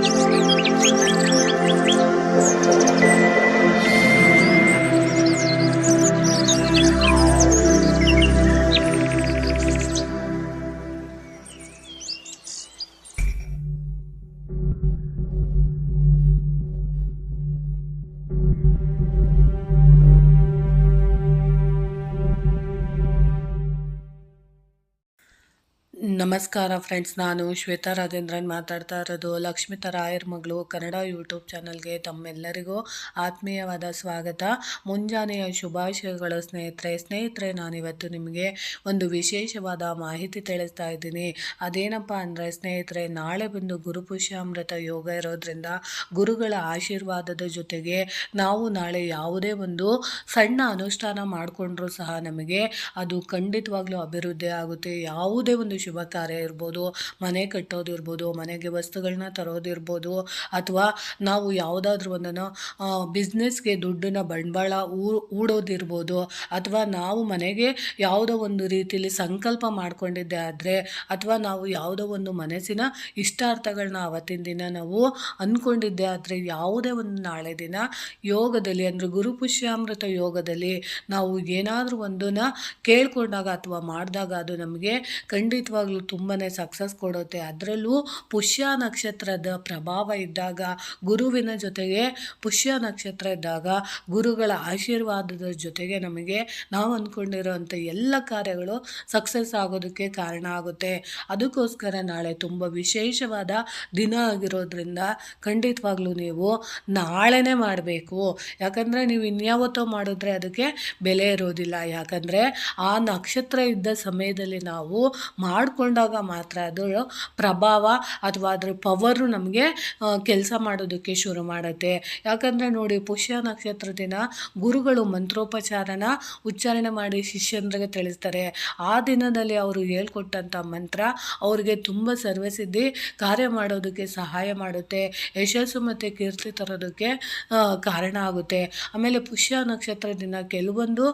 Música ನಮಸ್ಕಾರ ಫ್ರೆಂಡ್ಸ್, ನಾನು ಶ್ವೇತಾ ರಾಜೇಂದ್ರನ್ ಮಾತಾಡ್ತಾ ಇರೋದು. ಲಕ್ಷ್ಮಿತ ರಾಯರ್ ಮಗಳು ಕನ್ನಡ ಯೂಟ್ಯೂಬ್ ಚಾನಲ್ಗೆ ತಮ್ಮೆಲ್ಲರಿಗೂ ಆತ್ಮೀಯವಾದ ಸ್ವಾಗತ. ಮುಂಜಾನೆಯ ಶುಭಾಶಯಗಳು ಸ್ನೇಹಿತರೆ. ಸ್ನೇಹಿತರೆ, ನಾನಿವತ್ತು ನಿಮಗೆ ಒಂದು ವಿಶೇಷವಾದ ಮಾಹಿತಿ ತಿಳಿಸ್ತಾ ಇದ್ದೀನಿ. ಅದೇನಪ್ಪ ಅಂದರೆ ಸ್ನೇಹಿತರೆ, ನಾಳೆ ಬಂದು ಗುರುಪುಷ್ಯಾಮೃತ ಯೋಗ ಇರೋದ್ರಿಂದ ಗುರುಗಳ ಆಶೀರ್ವಾದದ ಜೊತೆಗೆ ನಾವು ನಾಳೆ ಯಾವುದೇ ಒಂದು ಸಣ್ಣ ಅನುಷ್ಠಾನ ಮಾಡಿಕೊಂಡ್ರೂ ಸಹ ನಮಗೆ ಅದು ಖಂಡಿತವಾಗ್ಲೂ ಅಭಿವೃದ್ಧಿ ಆಗುತ್ತೆ. ಯಾವುದೇ ಒಂದು ಶುಭ ಇರ್ಬೋದು ಮನೆ ಕಟ್ಟೋದು ಇರ್ಬೋದು ಮನೆಗೆ ವಸ್ತುಗಳನ್ನ ತರೋದಿರ್ಬೋದು ಅಥವಾ ನಾವು ಯಾವುದಾದ್ರೂ ಒಂದನ್ನು ಬಿಸ್ನೆಸ್ಗೆ ದುಡ್ಡನ್ನ ಬಂಡವಾಳ ಹೂಡೋದಿರ್ಬೋದು, ಅಥವಾ ನಾವು ಮನೆಗೆ ಯಾವುದೋ ಒಂದು ರೀತಿಯಲ್ಲಿ ಸಂಕಲ್ಪ ಮಾಡ್ಕೊಂಡಿದ್ದೆ ಆದರೆ, ಅಥವಾ ನಾವು ಯಾವುದೋ ಒಂದು ಮನಸ್ಸಿನ ಇಷ್ಟಾರ್ಥಗಳನ್ನ ಅವತ್ತಿನ ದಿನ ನಾವು ಅಂದ್ಕೊಂಡಿದ್ದೆ ಆದರೆ, ಯಾವುದೇ ಒಂದು ನಾಳೆ ದಿನ ಯೋಗದಲ್ಲಿ ಅಂದರೆ ಗುರುಪುಷ್ಯಾಮೃತ ಯೋಗದಲ್ಲಿ ನಾವು ಏನಾದರೂ ಒಂದನ್ನು ಕೇಳ್ಕೊಂಡಾಗ ಅಥವಾ ಮಾಡಿದಾಗ ಅದು ನಮಗೆ ಖಂಡಿತವಾಗ್ಲೂ ತುಂಬಾ ಸಕ್ಸಸ್ ಕೊಡುತ್ತೆ. ಅದರಲ್ಲೂ ಪುಷ್ಯ ನಕ್ಷತ್ರದ ಪ್ರಭಾವ ಇದ್ದಾಗ, ಗುರುವಿನ ಜೊತೆಗೆ ಪುಷ್ಯ ನಕ್ಷತ್ರ ಇದ್ದಾಗ ಗುರುಗಳ ಆಶೀರ್ವಾದದ ಜೊತೆಗೆ ನಮಗೆ ನಾವು ಅಂದ್ಕೊಂಡಿರುವಂಥ ಎಲ್ಲ ಕಾರ್ಯಗಳು ಸಕ್ಸಸ್ ಆಗೋದಕ್ಕೆ ಕಾರಣ ಆಗುತ್ತೆ. ಅದಕ್ಕೋಸ್ಕರ ನಾಳೆ ತುಂಬ ವಿಶೇಷವಾದ ದಿನ ಆಗಿರೋದ್ರಿಂದ ಖಂಡಿತವಾಗ್ಲೂ ನೀವು ನಾಳೆನೇ ಮಾಡಬೇಕು. ಯಾಕಂದರೆ ನೀವು ಇನ್ಯಾವತ್ತೋ ಮಾಡಿದ್ರೆ ಅದಕ್ಕೆ ಬೆಲೆ ಇರೋದಿಲ್ಲ. ಯಾಕಂದರೆ ಆ ನಕ್ಷತ್ರ ಇದ್ದ ಸಮಯದಲ್ಲಿ ನಾವು ಮಾಡಿಕೊಂಡಾಗ ಮಾತ್ರ ಅದು ಪ್ರಭಾವ ಅಥವಾ ಅದ್ರ ಪವರು ನಮಗೆ ಕೆಲಸ ಮಾಡೋದಕ್ಕೆ ಶುರು ಮಾಡುತ್ತೆ. ಯಾಕಂದರೆ ನೋಡಿ, ಪುಷ್ಯ ನಕ್ಷತ್ರ ದಿನ ಗುರುಗಳು ಮಂತ್ರೋಪಚಾರನ ಉಚ್ಚಾರಣೆ ಮಾಡಿ ಶಿಷ್ಯಂದ್ರಿಗೆ ತಿಳಿಸ್ತಾರೆ. ಆ ದಿನದಲ್ಲಿ ಅವರು ಹೇಳ್ಕೊಟ್ಟಂಥ ಮಂತ್ರ ಅವರಿಗೆ ತುಂಬ ಸರ್ವಸಿದ್ಧಿ ಕಾರ್ಯ ಮಾಡೋದಕ್ಕೆ ಸಹಾಯ ಮಾಡುತ್ತೆ. ಯಶಸ್ಸು ಮತ್ತು ಕೀರ್ತಿ ತರೋದಕ್ಕೆ ಕಾರಣ ಆಗುತ್ತೆ. ಆಮೇಲೆ ಪುಷ್ಯ ನಕ್ಷತ್ರ ದಿನ ಕೆಲವೊಂದು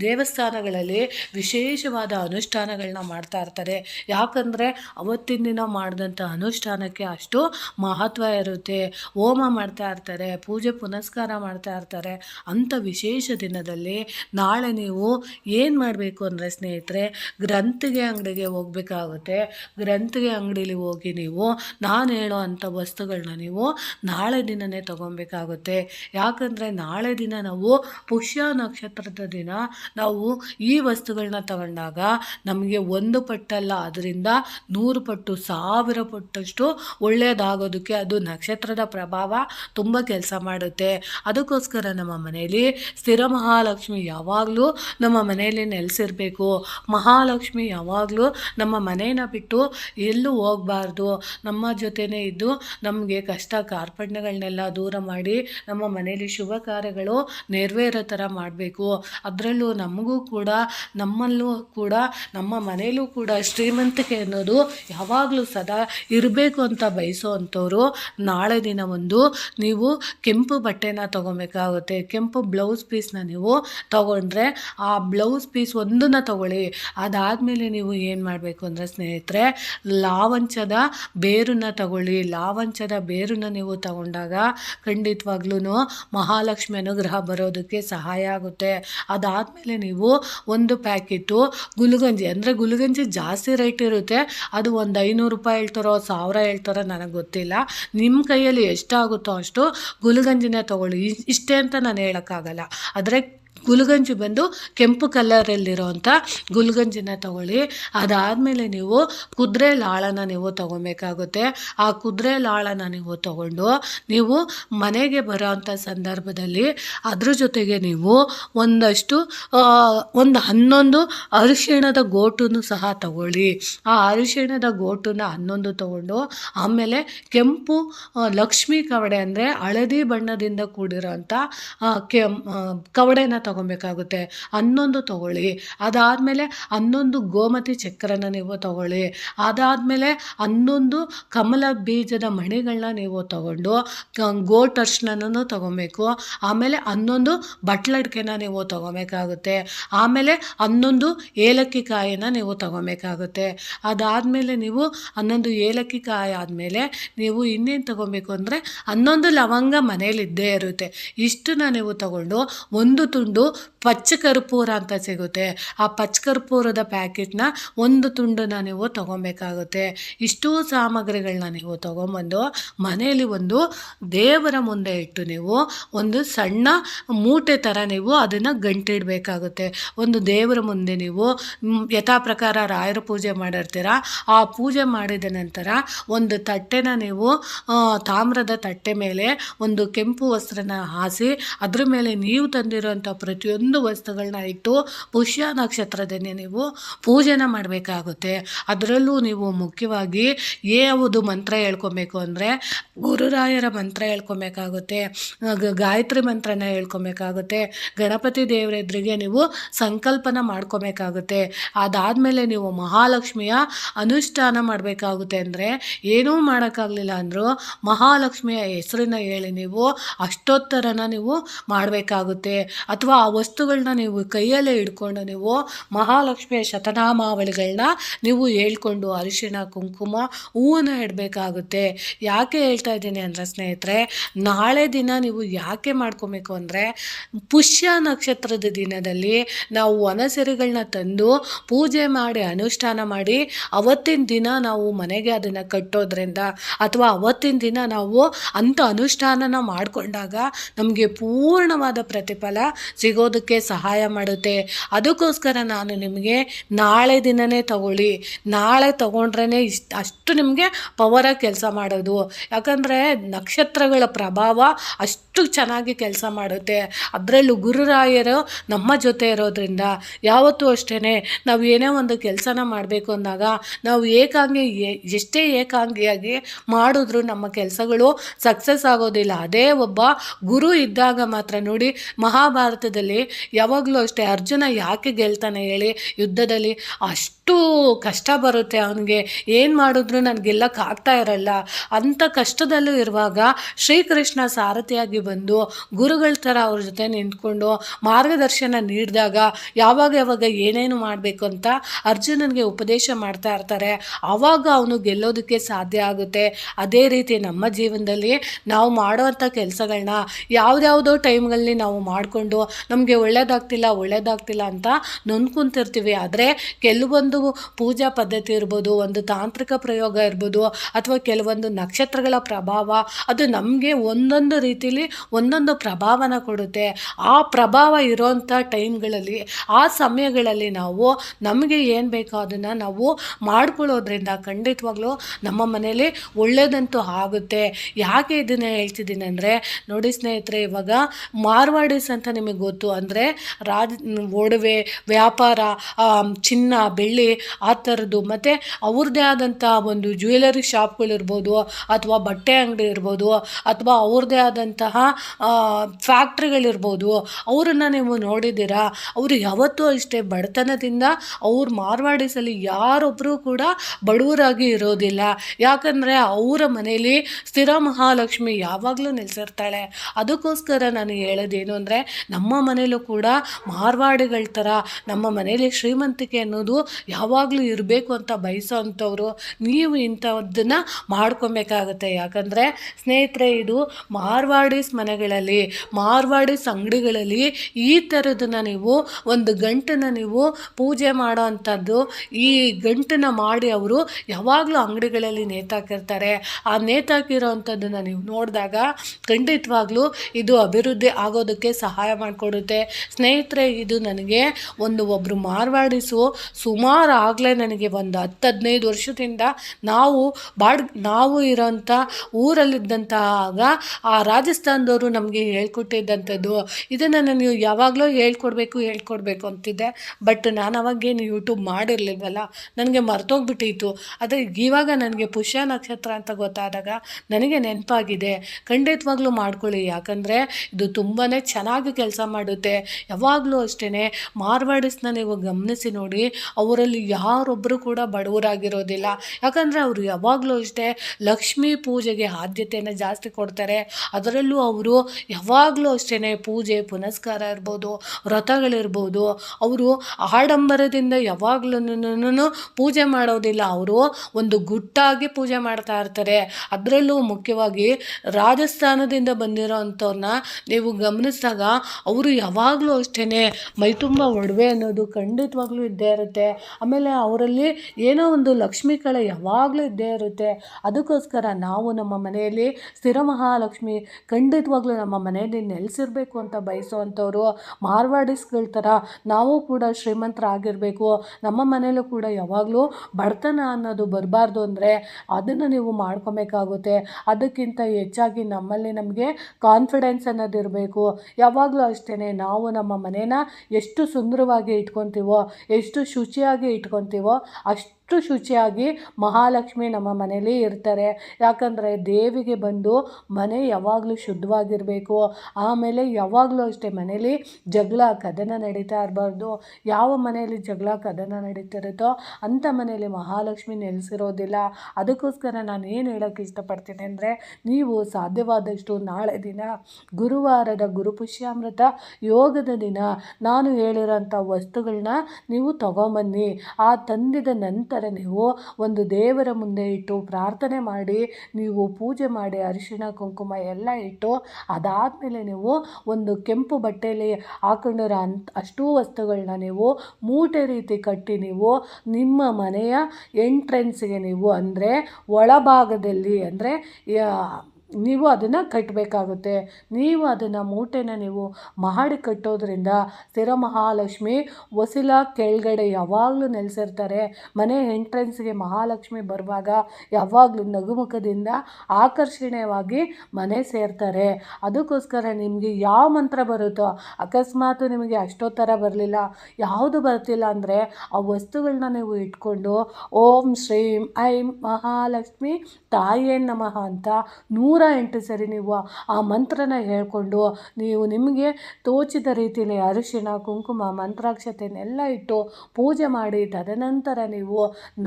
ದೇವಸ್ಥಾನಗಳಲ್ಲಿ ವಿಶೇಷವಾದ ಅನುಷ್ಠಾನಗಳನ್ನ ಮಾಡ್ತಾ ಇರ್ತಾರೆ. ಯಾಕಂದರೆ ಅವತ್ತಿನ ದಿನ ಮಾಡಿದಂಥ ಅನುಷ್ಠಾನಕ್ಕೆ ಅಷ್ಟು ಮಹತ್ವ ಇರುತ್ತೆ. ಹೋಮ ಮಾಡ್ತಾ ಇರ್ತಾರೆ, ಪೂಜೆ ಪುನಸ್ಕಾರ ಮಾಡ್ತಾ ಇರ್ತಾರೆ. ಅಂಥ ವಿಶೇಷ ದಿನದಲ್ಲಿ ನಾಳೆ ನೀವು ಏನು ಮಾಡಬೇಕು ಅಂದರೆ ಸ್ನೇಹಿತರೆ, ಗ್ರಂಥಿಗೆ ಅಂಗಡಿಗೆ ಹೋಗಬೇಕಾಗುತ್ತೆ. ಗ್ರಂಥಿಗೆ ಅಂಗಡೀಲಿ ಹೋಗಿ ನೀವು ನಾನು ಹೇಳೋ ಅಂಥ ವಸ್ತುಗಳನ್ನ ನೀವು ನಾಳೆ ದಿನನೇ ತಗೊಬೇಕಾಗುತ್ತೆ. ಯಾಕಂದರೆ ನಾಳೆ ದಿನ ನಾವು ಪುಷ್ಯ ನಕ್ಷತ್ರದ ದಿನ ನಾವು ಈ ವಸ್ತುಗಳನ್ನ ತಗೊಂಡಾಗ ನಮಗೆ ಒಂದು ಪಟ್ಟಲ್ಲ. ಅದರಿಂದ ನೂರು ಪಟ್ಟು, ಸಾವಿರ ಪಟ್ಟಷ್ಟು ಒಳ್ಳೆಯದಾಗೋದಕ್ಕೆ ಅದು ನಕ್ಷತ್ರದ ಪ್ರಭಾವ ತುಂಬ ಕೆಲಸ ಮಾಡುತ್ತೆ. ಅದಕ್ಕೋಸ್ಕರ ನಮ್ಮ ಮನೆಯಲ್ಲಿ ಸ್ಥಿರ ಮಹಾಲಕ್ಷ್ಮಿ ಯಾವಾಗಲೂ ನಮ್ಮ ಮನೆಯಲ್ಲಿ ನೆಲೆಸಿರಬೇಕು. ಮಹಾಲಕ್ಷ್ಮಿ ಯಾವಾಗಲೂ ನಮ್ಮ ಮನೇನ ಬಿಟ್ಟು ಎಲ್ಲೂ ಹೋಗಬಾರ್ದು. ನಮ್ಮ ಜೊತೆನೇ ಇದ್ದು ನಮಗೆ ಕಷ್ಟ ಕಾರ್ಪಣ್ಯಗಳನ್ನೆಲ್ಲ ದೂರ ಮಾಡಿ ನಮ್ಮ ಮನೆಯಲ್ಲಿ ಶುಭ ಕಾರ್ಯಗಳು ನೆರವೇರೋ ಥರ ಮಾಡಬೇಕು. ಅದರಲ್ಲೂ ನಮಗೂ ಕೂಡ ನಮ್ಮಲ್ಲೂ ಕೂಡ ನಮ್ಮ ಮನೆಯಲ್ಲೂ ಕೂಡ ಶ್ರೀಮಂತಿಕೆ ಅನ್ನೋದು ಯಾವಾಗಲೂ ಸದಾ ಇರಬೇಕು ಅಂತ ಬಯಸೋ ಅಂಥವ್ರು ನಾಳೆ ದಿನ ಒಂದು ನೀವು ಕೆಂಪು ಬಟ್ಟೆನ ತೊಗೊಬೇಕಾಗುತ್ತೆ. ಕೆಂಪು ಬ್ಲೌಸ್ ಪೀಸ್ನ ನೀವು ತೊಗೊಂಡ್ರೆ ಆ ಬ್ಲೌಸ್ ಪೀಸ್ ಒಂದನ್ನ ತಗೊಳ್ಳಿ. ಅದಾದಮೇಲೆ ನೀವು ಏನು ಮಾಡಬೇಕು ಅಂದರೆ ಸ್ನೇಹಿತರೆ, ಲಾವಂಚದ ಬೇರನ್ನ ತಗೊಳ್ಳಿ. ಲಾವಂಚದ ಬೇರನ್ನ ನೀವು ತಗೊಂಡಾಗ ಖಂಡಿತವಾಗ್ಲೂ ಮಹಾಲಕ್ಷ್ಮಿ ಅನುಗ್ರಹ ಬರೋದಕ್ಕೆ ಸಹಾಯ ಆಗುತ್ತೆ. ಅದಾದಮೇಲೆ ನೀವು ಒಂದು ಪ್ಯಾಕೆಟು ಗುಲ್ಗಂಜಿ, ಅಂದರೆ ಗುಲ್ಗಂಜಿ ಜಾಸ್ತಿ ರೇಟ್ ಇರುತ್ತೆ. ಅದು ಒಂದು ಐನೂರು ರೂಪಾಯಿ ಹೇಳ್ತಾರೋ ಸಾವಿರ ಹೇಳ್ತಾರೋ ನನಗೆ ಗೊತ್ತಿಲ್ಲ. ನಿಮ್ಮ ಕೈಯಲ್ಲಿ ಎಷ್ಟಾಗುತ್ತೋ ಅಷ್ಟು ಗುಲ್ಗಂಜಿನೇ ತೊಗೊಳ್ಳಿ. ಇಷ್ಟೇ ಅಂತ ನಾನು ಹೇಳೋಕ್ಕಾಗಲ್ಲ. ಆದರೆ ಗುಲ್ಗಂಜಿ ಬಂದು ಕೆಂಪು ಕಲರಲ್ಲಿರೋವಂಥ ಗುಲ್ಗಂಜಿನ ತಗೊಳ್ಳಿ. ಅದಾದಮೇಲೆ ನೀವು ಕುದುರೆ ಲಾಳನ ನೀವು ತಗೊಬೇಕಾಗುತ್ತೆ. ಆ ಕುದುರೆ ಲಾಳನ ನೀವು ತಗೊಂಡು ನೀವು ಮನೆಗೆ ಬರೋವಂಥ ಸಂದರ್ಭದಲ್ಲಿ ಅದ್ರ ಜೊತೆಗೆ ನೀವು ಒಂದಷ್ಟು ಒಂದು ಹನ್ನೊಂದು ಅರಿಶಿಣದ ಗೋಟನ್ನು ಸಹ ತಗೊಳ್ಳಿ. ಆ ಅರಿಶಿಣದ ಗೋಟನ್ನ ಹನ್ನೊಂದು ತಗೊಂಡು ಆಮೇಲೆ ಕೆಂಪು ಲಕ್ಷ್ಮಿ ಕವಡೆ ಅಂದರೆ ಹಳದಿ ಬಣ್ಣದಿಂದ ಕೂಡಿರೋಂಥ ಕೆಂ ಕವಡೆನ ತೊಗೊಬೇಕಾಗುತ್ತೆ. ಹನ್ನೊಂದು ತೊಗೊಳ್ಳಿ. ಅದಾದಮೇಲೆ ಹನ್ನೊಂದು ಗೋಮತಿ ಚಕ್ರನ ನೀವು ತಗೊಳ್ಳಿ. ಅದಾದಮೇಲೆ ಹನ್ನೊಂದು ಕಮಲ ಬೀಜದ ಮಣಿಗಳನ್ನ ನೀವು ತಗೊಂಡು ಗೋಟ್ ಅರ್ಶಿನನೂ ತೊಗೊಬೇಕು. ಆಮೇಲೆ ಹನ್ನೊಂದು ಬಟ್ಲಡ್ಕೆನ ನೀವು ತಗೊಬೇಕಾಗುತ್ತೆ. ಆಮೇಲೆ ಹನ್ನೊಂದು ಏಲಕ್ಕಿ ಕಾಯಿನ ನೀವು ತಗೊಬೇಕಾಗುತ್ತೆ. ಅದಾದಮೇಲೆ ನೀವು ಹನ್ನೊಂದು ಏಲಕ್ಕಿ ಕಾಯಿ ಆದಮೇಲೆ ನೀವು ಇನ್ನೇನು ತಗೊಬೇಕು ಅಂದರೆ ಹನ್ನೊಂದು ಲವಂಗ ಮನೇಲಿದ್ದೇ ಇರುತ್ತೆ. ಇಷ್ಟನ್ನ ನೀವು ತಗೊಂಡು ಒಂದು ತುಂಡು ಪಚ್ಚ ಕರ್ಪೂರ ಅಂತ ಸಿಗುತ್ತೆ. ಆ ಪಚ್ಚ ಕರ್ಪೂರದ ಪ್ಯಾಕೆಟ್ನ ಒಂದು ತುಂಡನ್ನ ನೀವು ತೊಗೊಬೇಕಾಗುತ್ತೆ. ಇಷ್ಟೂ ಸಾಮಗ್ರಿಗಳನ್ನ ನೀವು ತೊಗೊಂಬಂದು ಮನೆಯಲ್ಲಿ ಒಂದು ದೇವರ ಮುಂದೆ ಇಟ್ಟು ನೀವು ಒಂದು ಸಣ್ಣ ಮೂಟೆ ಥರ ನೀವು ಅದನ್ನು ಗಂಟಿಡಬೇಕಾಗುತ್ತೆ. ಒಂದು ದೇವರ ಮುಂದೆ ನೀವು ಯಥಾ ಪ್ರಕಾರ ರಾಯರ ಪೂಜೆ ಮಾಡಿರ್ತೀರ, ಆ ಪೂಜೆ ಮಾಡಿದ ನಂತರ ಒಂದು ತಟ್ಟೆನ ನೀವು ತಾಮ್ರದ ತಟ್ಟೆ ಮೇಲೆ ಒಂದು ಕೆಂಪು ವಸ್ತ್ರನ ಹಾಸಿ, ಅದ್ರ ಮೇಲೆ ನೀವು ತಂದಿರುವಂಥ ಪ್ರತಿಯೊಂದು ವಸ್ತುಗಳನ್ನ ಇಟ್ಟು ಪುಷ್ಯ ನಕ್ಷತ್ರದನ್ನೇ ನೀವು ಪೂಜೆನ ಮಾಡಬೇಕಾಗುತ್ತೆ. ಅದರಲ್ಲೂ ನೀವು ಮುಖ್ಯವಾಗಿ ಯಾವುದು ಮಂತ್ರ ಹೇಳ್ಕೊಬೇಕು ಅಂದರೆ ಗುರುರಾಯರ ಮಂತ್ರ ಹೇಳ್ಕೊಬೇಕಾಗುತ್ತೆ. ಗಾಯತ್ರಿ ಮಂತ್ರನ ಹೇಳ್ಕೊಬೇಕಾಗುತ್ತೆ. ಗಣಪತಿ ದೇವರ ಎದುರಿಗೆ ನೀವು ಸಂಕಲ್ಪನ ಮಾಡ್ಕೊಬೇಕಾಗುತ್ತೆ. ಅದಾದಮೇಲೆ ನೀವು ಮಹಾಲಕ್ಷ್ಮಿಯ ಅನುಷ್ಠಾನ ಮಾಡಬೇಕಾಗುತ್ತೆ ಅಂದರೆ ಏನೂ ಮಾಡೋಕ್ಕಾಗಲಿಲ್ಲ ಅಂದರೂ ಮಹಾಲಕ್ಷ್ಮಿಯ ಹೆಸರನ್ನ ಹೇಳಿ ನೀವು ಅಷ್ಟೋತ್ತರನ ನೀವು ಮಾಡಬೇಕಾಗುತ್ತೆ. ಅಥವಾ ಆ ವಸ್ತುಗಳನ್ನ ನೀವು ಕೈಯಲ್ಲೇ ಹಿಡ್ಕೊಂಡು ನೀವು ಮಹಾಲಕ್ಷ್ಮಿಯ ಶತನಾಮಾವಳಿಗಳನ್ನ ನೀವು ಹೇಳ್ಕೊಂಡು ಅರಿಶಿಣ, ಕುಂಕುಮ, ಹೂವನ್ನು ಇಡಬೇಕಾಗುತ್ತೆ. ಯಾಕೆ ಹೇಳ್ತಾ ಇದ್ದೀನಿ ಅಂದರೆ ಸ್ನೇಹಿತರೆ, ನಾಳೆ ದಿನ ನೀವು ಯಾಕೆ ಮಾಡ್ಕೊಬೇಕು ಅಂದರೆ, ಪುಷ್ಯ ನಕ್ಷತ್ರದ ದಿನದಲ್ಲಿ ನಾವು ವನಸೆರೆಗಳನ್ನ ತಂದು ಪೂಜೆ ಮಾಡಿ, ಅನುಷ್ಠಾನ ಮಾಡಿ, ಅವತ್ತಿನ ದಿನ ನಾವು ಮನೆಗೆ ಅದನ್ನು ಕಟ್ಟೋದ್ರಿಂದ ಅಥವಾ ಅವತ್ತಿನ ದಿನ ನಾವು ಅಂಥ ಅನುಷ್ಠಾನನ ಮಾಡಿಕೊಂಡಾಗ ನಮಗೆ ಪೂರ್ಣವಾದ ಪ್ರತಿಫಲ ಸಿಗೋದಕ್ಕೆ ಸಹಾಯ ಮಾಡುತ್ತೆ. ಅದಕ್ಕೋಸ್ಕರ ನಾನು ನಿಮಗೆ ನಾಳೆ ದಿನವೇ ತಗೊಳ್ಳಿ. ನಾಳೆ ತಗೊಂಡ್ರೇ ಇಷ್ಟು, ಅಷ್ಟು ನಿಮಗೆ ಪವರಾಗಿ ಕೆಲಸ ಮಾಡೋದು. ಯಾಕಂದರೆ ನಕ್ಷತ್ರಗಳ ಪ್ರಭಾವ ಅಷ್ಟು ಚೆನ್ನಾಗಿ ಕೆಲಸ ಮಾಡುತ್ತೆ. ಅದರಲ್ಲೂ ಗುರುರಾಯರು ನಮ್ಮ ಜೊತೆ ಇರೋದ್ರಿಂದ ಯಾವತ್ತೂ ಅಷ್ಟೇ ನಾವು ಏನೇ ಒಂದು ಕೆಲಸನ ಮಾಡಬೇಕು ಅಂದಾಗ ನಾವು ಏಕಾಂಗಿ ಎಷ್ಟೇ ಏಕಾಂಗಿಯಾಗಿ ಮಾಡಿದ್ರೂ ನಮ್ಮ ಕೆಲಸಗಳು ಸಕ್ಸಸ್ ಆಗೋದಿಲ್ಲ. ಅದೇ ಒಬ್ಬ ಗುರು ಇದ್ದಾಗ ಮಾತ್ರ ನೋಡಿ ಮಹಾಭಾರತದಲ್ಲಿ ಯಾವಾಗಲೂ ಅಷ್ಟೇ ಅರ್ಜುನ ಯಾಕೆ ಗೆಲ್ತಾನೆ ಹೇಳಿ ಯುದ್ಧದಲ್ಲಿ ಅಷ್ಟು ಕಷ್ಟ ಬರುತ್ತೆ ಅವನಿಗೆ. ಏನು ಮಾಡಿದ್ರು ನಾನು ಗೆಲ್ಲಕ್ಕೆ ಆಗ್ತಾ ಇರಲ್ಲ. ಅಂಥ ಕಷ್ಟದಲ್ಲೂ ಇರುವಾಗ ಶ್ರೀಕೃಷ್ಣ ಸಾರಥಿಯಾಗಿ ಬಂದು ಗುರುಗಳ ಥರ ಅವ್ರ ಜೊತೆ ನಿಂತ್ಕೊಂಡು ಮಾರ್ಗದರ್ಶನ ನೀಡಿದಾಗ ಯಾವಾಗ ಯಾವಾಗ ಏನೇನು ಮಾಡಬೇಕು ಅಂತ ಅರ್ಜುನನಿಗೆ ಉಪದೇಶ ಮಾಡ್ತಾ ಇರ್ತಾರೆ. ಆವಾಗ ಅವನು ಗೆಲ್ಲೋದಕ್ಕೆ ಸಾಧ್ಯ ಆಗುತ್ತೆ. ಅದೇ ರೀತಿ ನಮ್ಮ ಜೀವನದಲ್ಲಿ ನಾವು ಮಾಡುವಂಥ ಕೆಲಸಗಳನ್ನ ಯಾವುದ್ಯಾವುದೋ ಟೈಮ್ಗಳಲ್ಲಿ ನಾವು ಮಾಡಿಕೊಂಡು ನಮಗೆ ಒಳ್ಳೇದಾಗ್ತಿಲ್ಲ ಒಳ್ಳೇದಾಗ್ತಿಲ್ಲ ಅಂತ ನೊಂದ್ಕೊಂತಿರ್ತೀವಿ ಆದರೆ ಕೆಲವೊಂದು ಪೂಜಾ ಪದ್ಧತಿ ಇರ್ಬೋದು, ಒಂದು ತಾಂತ್ರಿಕ ಪ್ರಯೋಗ ಇರ್ಬೋದು, ಅಥವಾ ಕೆಲವೊಂದು ನಕ್ಷತ್ರಗಳ ಪ್ರಭಾವ, ಅದು ನಮಗೆ ಒಂದೊಂದು ರೀತಿಲಿ ಒಂದೊಂದು ಪ್ರಭಾವನ ಕೊಡುತ್ತೆ. ಆ ಪ್ರಭಾವ ಇರೋಂಥ ಟೈಮ್ಗಳಲ್ಲಿ, ಆ ಸಮಯಗಳಲ್ಲಿ ನಾವು ನಮಗೆ ಏನು ಬೇಕೋ ಅದನ್ನು ನಾವು ಮಾಡ್ಕೊಳ್ಳೋದ್ರಿಂದ ಖಂಡಿತವಾಗ್ಲೂ ನಮ್ಮ ಮನೇಲಿ ಒಳ್ಳೇದಂತೂ ಆಗುತ್ತೆ. ಯಾಕೆ ಇದನ್ನು ಹೇಳ್ತಿದ್ದೀನಿ ಅಂದರೆ, ನೋಡಿ ಸ್ನೇಹಿತರೆ, ಇವಾಗ ಮಾರ್ವಾಡಿಸ್ ಅಂತ ನಿಮಗೆ ಗೊತ್ತು ಅಂದರೆ ರಾಜ, ಒಡವೆ, ವ್ಯಾಪಾರ ಚಿನ್ನ, ಬೆಳ್ಳಿ, ಆ ಥರದ್ದು ಮತ್ತು ಅವ್ರದ್ದೇ ಆದಂಥ ಒಂದು ಜ್ಯುವೆಲರಿ ಶಾಪ್ಗಳಿರ್ಬೋದು ಅಥವಾ ಬಟ್ಟೆ ಅಂಗಡಿ ಇರ್ಬೋದು, ಅಥವಾ ಅವ್ರದ್ದೇ ಆದಂತಹ ಫ್ಯಾಕ್ಟ್ರಿಗಳಿರ್ಬೋದು ಅವರನ್ನು ನೀವು ನೋಡಿದ್ದೀರಾ? ಅವರು ಯಾವತ್ತೂ ಅಷ್ಟೇ ಬಡತನದಿಂದ ಅವ್ರು ಮಾರ್ವಾಡಿಸಲ್ಲಿ ಯಾರೊಬ್ಬರೂ ಕೂಡ ಬಡವರಾಗಿ ಇರೋದಿಲ್ಲ. ಯಾಕಂದರೆ ಅವರ ಮನೆಯಲ್ಲಿ ಸ್ಥಿರ ಮಹಾಲಕ್ಷ್ಮಿ ಯಾವಾಗಲೂ ನೆಲೆಸಿರ್ತಾಳೆ. ಅದಕ್ಕೋಸ್ಕರ ನಾನು ಹೇಳೋದೇನು ಅಂದರೆ, ನಮ್ಮ ಮನೇಲೂ ಕೂಡ ಮಾರ್ವಾಡಿಗಳ ಥರ ನಮ್ಮ ಮನೇಲಿ ಶ್ರೀಮಂತಿಕೆ ಅನ್ನೋದು ಯಾವಾಗಲೂ ಇರಬೇಕು ಅಂತ ಬಯಸೋ ಅಂಥವ್ರು, ನೀವು ಇಂಥದ್ದನ್ನು ಮಾಡ್ಕೊಬೇಕಾಗತ್ತೆ. ಯಾಕಂದರೆ ಸ್ನೇಹಿತರೆ, ಇದು ಮಾರ್ವಾಡೀಸ್ ಮನೆಗಳಲ್ಲಿ, ಮಾರ್ವಾಡೀಸ್ ಅಂಗಡಿಗಳಲ್ಲಿ ಈ ಥರದನ್ನು ನೀವು ಒಂದು ಗಂಟನ್ನು ನೀವು ಪೂಜೆ ಮಾಡೋ ಅಂಥದ್ದು, ಈ ಗಂಟನ್ನು ಮಾಡಿ ಅವರು ಯಾವಾಗಲೂ ಅಂಗಡಿಗಳಲ್ಲಿ ನೇತಾಕಿರ್ತಾರೆ. ಆ ನೇತಾಕಿರೋ ಅಂಥದ್ದನ್ನು ನೀವು ನೋಡಿದಾಗ ಖಂಡಿತವಾಗ್ಲೂ ಇದು ಅಭಿವೃದ್ಧಿ ಆಗೋದಕ್ಕೆ ಸಹಾಯ ಮಾಡಿಕೊಡುತ್ತೆ ಸ್ನೇಹಿತರೆ, ಇದು ನನಗೆ ಒಂದು ಒಬ್ಬರು ಮಾರ್ವಾಡಿಸು. ಸುಮಾರು ಆಗಲೇ ನನಗೆ ಒಂದು ಹತ್ತು ಹದಿನೈದು ವರ್ಷದಿಂದ ನಾವು ಬಾಡ್, ನಾವು ಇರೋಂಥ ಊರಲ್ಲಿದ್ದಂಥ ಆಗ ಆ ರಾಜಸ್ಥಾನದವರು ನಮಗೆ ಹೇಳ್ಕೊಟ್ಟಿದ್ದಂಥದ್ದು. ಇದನ್ನು ನಾನು ಯಾವಾಗಲೂ ಹೇಳ್ಕೊಡ್ಬೇಕು ಹೇಳ್ಕೊಡ್ಬೇಕು ಅಂತಿದ್ದೆ. ಬಟ್ ನಾನು ಅವಾಗೇನು ಯೂಟ್ಯೂಬ್ ಮಾಡಿರಲಿಲ್ವಲ್ಲ, ನನಗೆ ಮರ್ತೋಗ್ಬಿಟ್ಟಿತ್ತು ಆದರೆ ಇವಾಗ ನನಗೆ ಪುಷ್ಯ ನಕ್ಷತ್ರ ಅಂತ ಗೊತ್ತಾದಾಗ ನನಗೆ ನೆನಪಾಗಿದೆ. ಖಂಡಿತವಾಗ್ಲೂ ಮಾಡ್ಕೊಳ್ಳಿ. ಯಾಕಂದರೆ ಇದು ತುಂಬಾ ಚೆನ್ನಾಗಿ ಕೆಲಸ ಮಾಡುತ್ತೆ. ಯಾವಾಗಲೂ ಅಷ್ಟೇ ಮಾರ್ವಾಡಿಸ್ನ ನೀವು ಗಮನಿಸಿ ನೋಡಿ, ಅವರಲ್ಲಿ ಯಾರೊಬ್ಬರು ಕೂಡ ಬಡವರಾಗಿರೋದಿಲ್ಲ. ಯಾಕಂದರೆ ಅವರು ಯಾವಾಗಲೂ ಅಷ್ಟೇ ಲಕ್ಷ್ಮೀ ಪೂಜೆಗೆ ಆದ್ಯತೆಯನ್ನು ಜಾಸ್ತಿ ಕೊಡ್ತಾರೆ. ಅದರಲ್ಲೂ ಅವರು ಯಾವಾಗಲೂ ಅಷ್ಟೇ ಪೂಜೆ, ಪುನಸ್ಕಾರ ಇರ್ಬೋದು, ವ್ರತಗಳಿರ್ಬೋದು. ಅವರು ಆಡಂಬರದಿಂದ ಯಾವಾಗಲೂ ಪೂಜೆ ಮಾಡೋದಿಲ್ಲ. ಅವರು ಒಂದು ಗುಟ್ಟಾಗಿ ಪೂಜೆ ಮಾಡ್ತಾ ಇರ್ತಾರೆ. ಅದರಲ್ಲೂ ಮುಖ್ಯವಾಗಿ ರಾಜಸ್ಥಾನದಿಂದ ಬಂದಿರೋ ಅಂಥವ್ರನ್ನ ನೀವು ಗಮನಿಸಿದಾಗ ಅವರು ಯಾವಾಗಲೂ ಅಷ್ಟೇ ಮೈತುಂಬ ಒಡವೆ ಅನ್ನೋದು ಖಂಡಿತವಾಗ್ಲೂ ಇದ್ದೇ ಇರುತ್ತೆ. ಆಮೇಲೆ ಅವರಲ್ಲಿ ಏನೋ ಒಂದು ಲಕ್ಷ್ಮೀ ಕಳೆ ಯಾವಾಗಲೂ ಇದ್ದೇ ಇರುತ್ತೆ. ಅದಕ್ಕೋಸ್ಕರ ನಾವು ನಮ್ಮ ಮನೆಯಲ್ಲಿ ಸ್ಥಿರ ಮಹಾಲಕ್ಷ್ಮಿ ಖಂಡಿತವಾಗ್ಲೂ ನಮ್ಮ ಮನೆಯಲ್ಲಿ ನೆಲೆಸಿರ್ಬೇಕು ಅಂತ ಬಯಸೋವಂಥವ್ರು, ಮಾರ್ವಾಡಿಸ್ಗಳ ಥರ ನಾವು ಕೂಡ ಶ್ರೀಮಂತರಾಗಿರಬೇಕು. ನಮ್ಮ ಮನೆಯಲ್ಲೂ ಕೂಡ ಯಾವಾಗಲೂ ಬಡತನ ಅನ್ನೋದು ಬರಬಾರ್ದು ಅಂದರೆ ಅದನ್ನು ನೀವು ಮಾಡ್ಕೊಬೇಕಾಗುತ್ತೆ. ಅದಕ್ಕಿಂತ ಹೆಚ್ಚಾಗಿ ನಮ್ಮಲ್ಲಿ ನಮಗೆ ಕಾನ್ಫಿಡೆನ್ಸ್ ಅನ್ನೋದು ಇರಬೇಕು ಯಾವಾಗಲೂ ಅಷ್ಟೇ ನಾವು ನಮ್ಮ ಮನೇನ ಎಷ್ಟು ಸುಂದರವಾಗಿ ಇಟ್ಕೊತೀವೋ ಎಷ್ಟು ಶುಚಿಯಾಗಿ ಇಟ್ಕೊತೀವೋ ಅಷ್ಟು ಅಷ್ಟು ಶುಚಿಯಾಗಿ ಮಹಾಲಕ್ಷ್ಮಿ ನಮ್ಮ ಮನೇಲಿ ಇರ್ತಾರೆ. ಯಾಕಂದರೆ ದೇವಿಗೆ ಬಂದು ಮನೆ ಯಾವಾಗಲೂ ಶುದ್ಧವಾಗಿರಬೇಕು. ಆಮೇಲೆ ಯಾವಾಗಲೂ ಅಷ್ಟೇ ಮನೇಲಿ ಜಗಳ ಕದನ ನಡೀತಾ ಇರಬಾರ್ದು. ಯಾವ ಮನೆಯಲ್ಲಿ ಜಗಳ ಕದನ ನಡೀತಿರುತ್ತೋ ಅಂಥ ಮನೆಯಲ್ಲಿ ಮಹಾಲಕ್ಷ್ಮಿ ನೆಲೆಸಿರೋದಿಲ್ಲ. ಅದಕ್ಕೋಸ್ಕರ ನಾನು ಏನು ಹೇಳೋಕ್ಕೆ ಇಷ್ಟಪಡ್ತೀನಿ ಅಂದರೆ, ನೀವು ಸಾಧ್ಯವಾದಷ್ಟು ನಾಳೆ ದಿನ ಗುರುವಾರದ ಗುರುಪುಷ್ಯಾಮೃತ ಯೋಗದ ದಿನ ನಾನು ಹೇಳಿರೋಂಥ ವಸ್ತುಗಳನ್ನ ನೀವು ತಗೊಂಬನ್ನಿ. ಆ ತಂದಿದ ನಂತರ ನೀವು, ಒಂದು ದೇವರ ಮುಂದೆ ಇಟ್ಟು ಪ್ರಾರ್ಥನೆ ಮಾಡಿ, ನೀವು ಪೂಜೆ ಮಾಡಿ, ಅರಿಶಿಣ, ಕುಂಕುಮ ಎಲ್ಲ ಇಟ್ಟು, ಅದಾದಮೇಲೆ ನೀವು ಒಂದು ಕೆಂಪು ಬಟ್ಟೆಯಲ್ಲಿ ಹಾಕೊಂಡಿರೋ ಅಂಥ ಅಷ್ಟೂ ವಸ್ತುಗಳನ್ನ ನೀವು ಮೂಟೆ ರೀತಿ ಕಟ್ಟಿ ನೀವು ನಿಮ್ಮ ಮನೆಯ ಎಂಟ್ರೆನ್ಸ್ಗೆ ನೀವು ಅಂದರೆ ಒಳಭಾಗದಲ್ಲಿ ಅಂದರೆ ನೀವು ಅದನ್ನು ಕಟ್ಟಬೇಕಾಗುತ್ತೆ ನೀವು ಅದನ್ನು ಮೂಟೆನ ನೀವು ಮಾಡಿ ಕಟ್ಟೋದ್ರಿಂದ ಸ್ಥಿರ ಮಹಾಲಕ್ಷ್ಮಿ ವಸಿಲ ಕೆಳಗಡೆ ಯಾವಾಗಲೂ ನೆಲೆಸಿರ್ತಾರೆ. ಮನೆ ಎಂಟ್ರೆನ್ಸ್ಗೆ ಮಹಾಲಕ್ಷ್ಮಿ ಬರುವಾಗ ಯಾವಾಗಲೂ ನಗುಮುಖದಿಂದ ಆಕರ್ಷಣೀಯವಾಗಿ ಮನೆ ಸೇರ್ತಾರೆ. ಅದಕ್ಕೋಸ್ಕರ ನಿಮಗೆ ಯಾವ ಮಂತ್ರ ಬರುತ್ತೋ, ಅಕಸ್ಮಾತ್ ನಿಮಗೆ ಅಷ್ಟೊತ್ತರ ಬರಲಿಲ್ಲ, ಯಾವುದು ಬರ್ತಿಲ್ಲ ಅಂದರೆ ಆ ವಸ್ತುಗಳನ್ನ ನೀವು ಇಟ್ಕೊಂಡು ಓಂ ಶ್ರೀಂ ಐಂ ಮಹಾಲಕ್ಷ್ಮಿ ತಾಯೇ ನಮಃ ಅಂತ ನೂರ ಎಂಟು ಸರಿ ನೀವು ಆ ಮಂತ್ರನ ಹೇಳ್ಕೊಂಡು ನೀವು ನಿಮಗೆ ತೋಚಿದ ರೀತಿಯಲ್ಲಿ ಅರಿಶಿಣ, ಕುಂಕುಮ ಮಂತ್ರಾಕ್ಷತೆಯನ್ನೆಲ್ಲ ಇಟ್ಟು ಪೂಜೆ ಮಾಡಿ ತದನಂತರ ನೀವು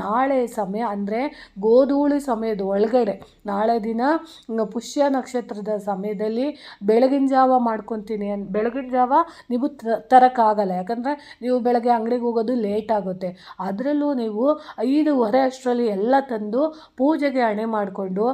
ನಾಳೆ ಸಮಯ ಅಂದರೆ ಗೋಧೂಳಿ ಸಮಯದ ಒಳಗಡೆ, ನಾಳೆ ದಿನ ಪುಷ್ಯ ನಕ್ಷತ್ರದ ಸಮಯದಲ್ಲಿ ಬೆಳಗಿನ ಜಾವ ಮಾಡ್ಕೊತೀನಿ ಅನ್, ಬೆಳಗಿನ ಜಾವ ನೀವು ತರಕ್ಕಾಗಲ್ಲ. ಯಾಕಂದರೆ ನೀವು ಬೆಳಗ್ಗೆ ಅಂಗಡಿಗೆ ಹೋಗೋದು ಲೇಟ್ ಆಗುತ್ತೆ. ಅದರಲ್ಲೂ ನೀವು ಐದೂವರೆ ಅಷ್ಟರಲ್ಲಿ ಎಲ್ಲ ತಂದು ಪೂಜೆಗೆ ಹಣೆ ಮಾಡಿಕೊಂಡು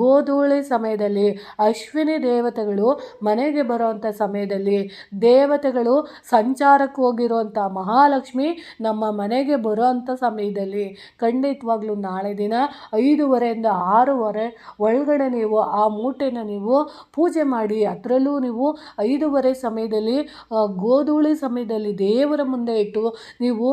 ಗೋಧೂಳಿ ಸಮಯದಲ್ಲಿ ಅಶ್ವಿನಿ ದೇವತೆಗಳು ಮನೆಗೆ ಬರುವಂಥ ಸಮಯದಲ್ಲಿ ದೇವತೆಗಳು ಸಂಚಾರಕ್ಕೆ ಹೋಗಿರುವಂಥ ಮಹಾಲಕ್ಷ್ಮಿ ನಮ್ಮ ಮನೆಗೆ ಬರುವಂಥ ಸಮಯದಲ್ಲಿ ಖಂಡಿತವಾಗ್ಲೂ ನಾಳೆ ದಿನ ಐದೂವರೆಯಿಂದ ಆರೂವರೆ ಒಳಗಡೆ ನೀವು ಆ ಮೂಟೆನ ನೀವು ಪೂಜೆ ಮಾಡಿ, ಅದರಲ್ಲೂ ನೀವು ಐದೂವರೆ ಸಮಯದಲ್ಲಿ ಗೋಧೂಳಿ ಸಮಯದಲ್ಲಿ ದೇವರ ಮುಂದೆ ಇಟ್ಟು ನೀವು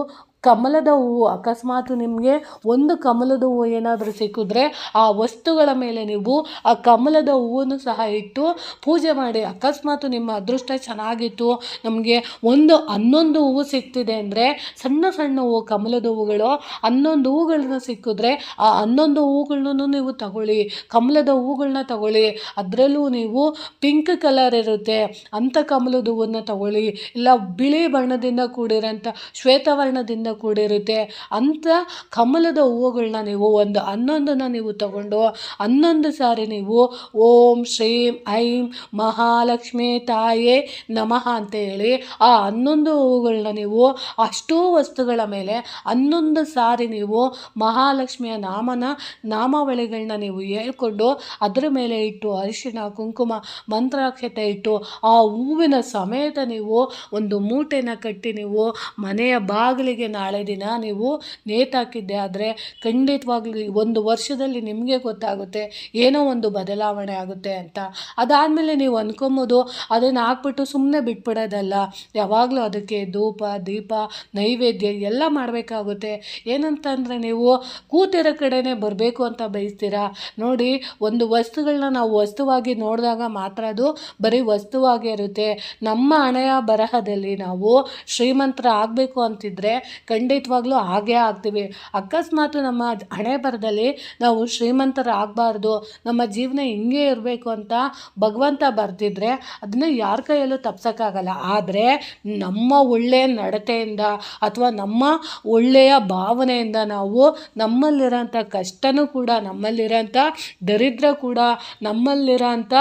ಕಮಲದ ಹೂವು ಅಕಸ್ಮಾತ್ ನಿಮಗೆ ಒಂದು ಕಮಲದ ಹೂವು ಏನಾದರೂ ಸಿಕ್ಕಿದ್ರೆ ಆ ವಸ್ತುಗಳ ಮೇಲೆ ನೀವು ಆ ಕಮಲದ ಹೂವನ್ನು ಸಹ ಇಟ್ಟು ಪೂಜೆ ಮಾಡಿ. ಅಕಸ್ಮಾತ್ ನಿಮ್ಮ ಅದೃಷ್ಟ ಚೆನ್ನಾಗಿತ್ತು, ನಮಗೆ ಒಂದು ಹನ್ನೊಂದು ಹೂವು ಸಿಗ್ತಿದೆ ಅಂದರೆ ಸಣ್ಣ ಸಣ್ಣ ಹೂವು, ಕಮಲದ ಹೂವುಗಳು ಹನ್ನೊಂದು ಹೂವುಗಳನ್ನ ಸಿಕ್ಕಿದ್ರೆ ಆ ಹನ್ನೊಂದು ಹೂವುಗಳನ್ನು ನೀವು ತಗೊಳ್ಳಿ. ಕಮಲದ ಹೂವುಗಳನ್ನ ತಗೊಳ್ಳಿ. ಅದರಲ್ಲೂ ನೀವು ಪಿಂಕ್ ಕಲರ್ ಇರುತ್ತೆ ಅಂಥ ಕಮಲದ ಹೂವನ್ನು ತಗೊಳ್ಳಿ. ಇಲ್ಲ ಬಿಳಿ ಬಣ್ಣದಿಂದ ಕೂಡಿರೋಂಥ ಶ್ವೇತವರ್ಣದಿಂದ ಕೂಡಿರುತ್ತೆ ಅಂಥ ಕಮಲದ ಹೂವುಗಳನ್ನ ನೀವು ಒಂದು ಹನ್ನೊಂದನ್ನು ನೀವು ತಗೊಂಡು ಹನ್ನೊಂದು ಸಾರಿ ನೀವು ಓಂ ಶ್ರೀಂ ಐಂ ಮಹಾಲಕ್ಷ್ಮಿ ತಾಯೇ ನಮಃ ಅಂತ ಹೇಳಿ ಆ ಹನ್ನೊಂದು ಹೂವುಗಳನ್ನ ನೀವು ಅಷ್ಟೋ ವಸ್ತುಗಳ ಮೇಲೆ ಹನ್ನೊಂದು ಸಾರಿ ನೀವು ಮಹಾಲಕ್ಷ್ಮಿಯ ನಾಮನ ನಾಮಾವಳಿಗಳನ್ನ ನೀವು ಹೇಳ್ಕೊಂಡು ಅದರ ಮೇಲೆ ಇಟ್ಟು ಅರಿಶಿಣ, ಕುಂಕುಮ, ಮಂತ್ರಾಕ್ಷತೆ ಇಟ್ಟು ಆ ಹೂವಿನ ಸಮೇತ ನೀವು ಒಂದು ಮೂಟೆನ ಕಟ್ಟಿ ನೀವು ಮನೆಯ ಬಾಗಿಲಿಗೆ ನಾಳೆ ದಿನ ನೀವು ನೇತಾಕಿದ್ದೆ ಆದರೆ ಖಂಡಿತವಾಗ್ಲೂ ಒಂದು ವರ್ಷದಲ್ಲಿ ನಿಮಗೆ ಗೊತ್ತಾಗುತ್ತೆ ಏನೋ ಒಂದು ಬದಲಾವಣೆ ಆಗುತ್ತೆ ಅಂತ. ಅದಾದಮೇಲೆ ನೀವು ಅಂದ್ಕೊಂಬೋದು ಅದನ್ನು ಹಾಕ್ಬಿಟ್ಟು ಸುಮ್ಮನೆ ಬಿಟ್ಬಿಡೋದಲ್ಲ. ಯಾವಾಗಲೂ ಅದಕ್ಕೆ ಧೂಪ, ದೀಪ, ನೈವೇದ್ಯ ಎಲ್ಲ ಮಾಡಬೇಕಾಗುತ್ತೆ. ಏನಂತಂದರೆ ನೀವು ಕೂತಿರೋ ಕಡೆನೇ ಬರಬೇಕು ಅಂತ ಬಯಸ್ತೀರಾ? ನೋಡಿ, ಒಂದು ವಸ್ತುಗಳನ್ನ ನಾವು ವಸ್ತುವಾಗಿ ನೋಡಿದಾಗ ಮಾತ್ರ ಅದು ಬರೀ ವಸ್ತುವಾಗೇ ಇರುತ್ತೆ. ನಮ್ಮ ಹಣೆಯ ಬರಹದಲ್ಲಿ ನಾವು ಶ್ರೀಮಂತರ ಆಗಬೇಕು ಅಂತಿದ್ರೆ ಖಂಡಿತವಾಗ್ಲೂ ಹಾಗೇ ಆಗ್ತೀವಿ. ಅಕಸ್ಮಾತ್ ನಮ್ಮ ಹಣೆ ಬರದಲ್ಲಿ ನಾವು ಶ್ರೀಮಂತರಾಗಬಾರ್ದು, ನಮ್ಮ ಜೀವನ ಹಿಂಗೆ ಇರಬೇಕು ಅಂತ ಭಗವಂತ ಬರ್ತಿದ್ರೆ ಅದನ್ನ ಯಾರ ಕೈಯಲ್ಲೂ ತಪ್ಸೋಕ್ಕಾಗಲ್ಲ. ಆದರೆ ನಮ್ಮ ಒಳ್ಳೆಯ ನಡತೆಯಿಂದ ಅಥವಾ ನಮ್ಮ ಒಳ್ಳೆಯ ಭಾವನೆಯಿಂದ ನಾವು ನಮ್ಮಲ್ಲಿರೋಂಥ ಕಷ್ಟನೂ ಕೂಡ, ನಮ್ಮಲ್ಲಿರೋಂಥ ದರಿದ್ರ ಕೂಡ, ನಮ್ಮಲ್ಲಿರೋಂಥ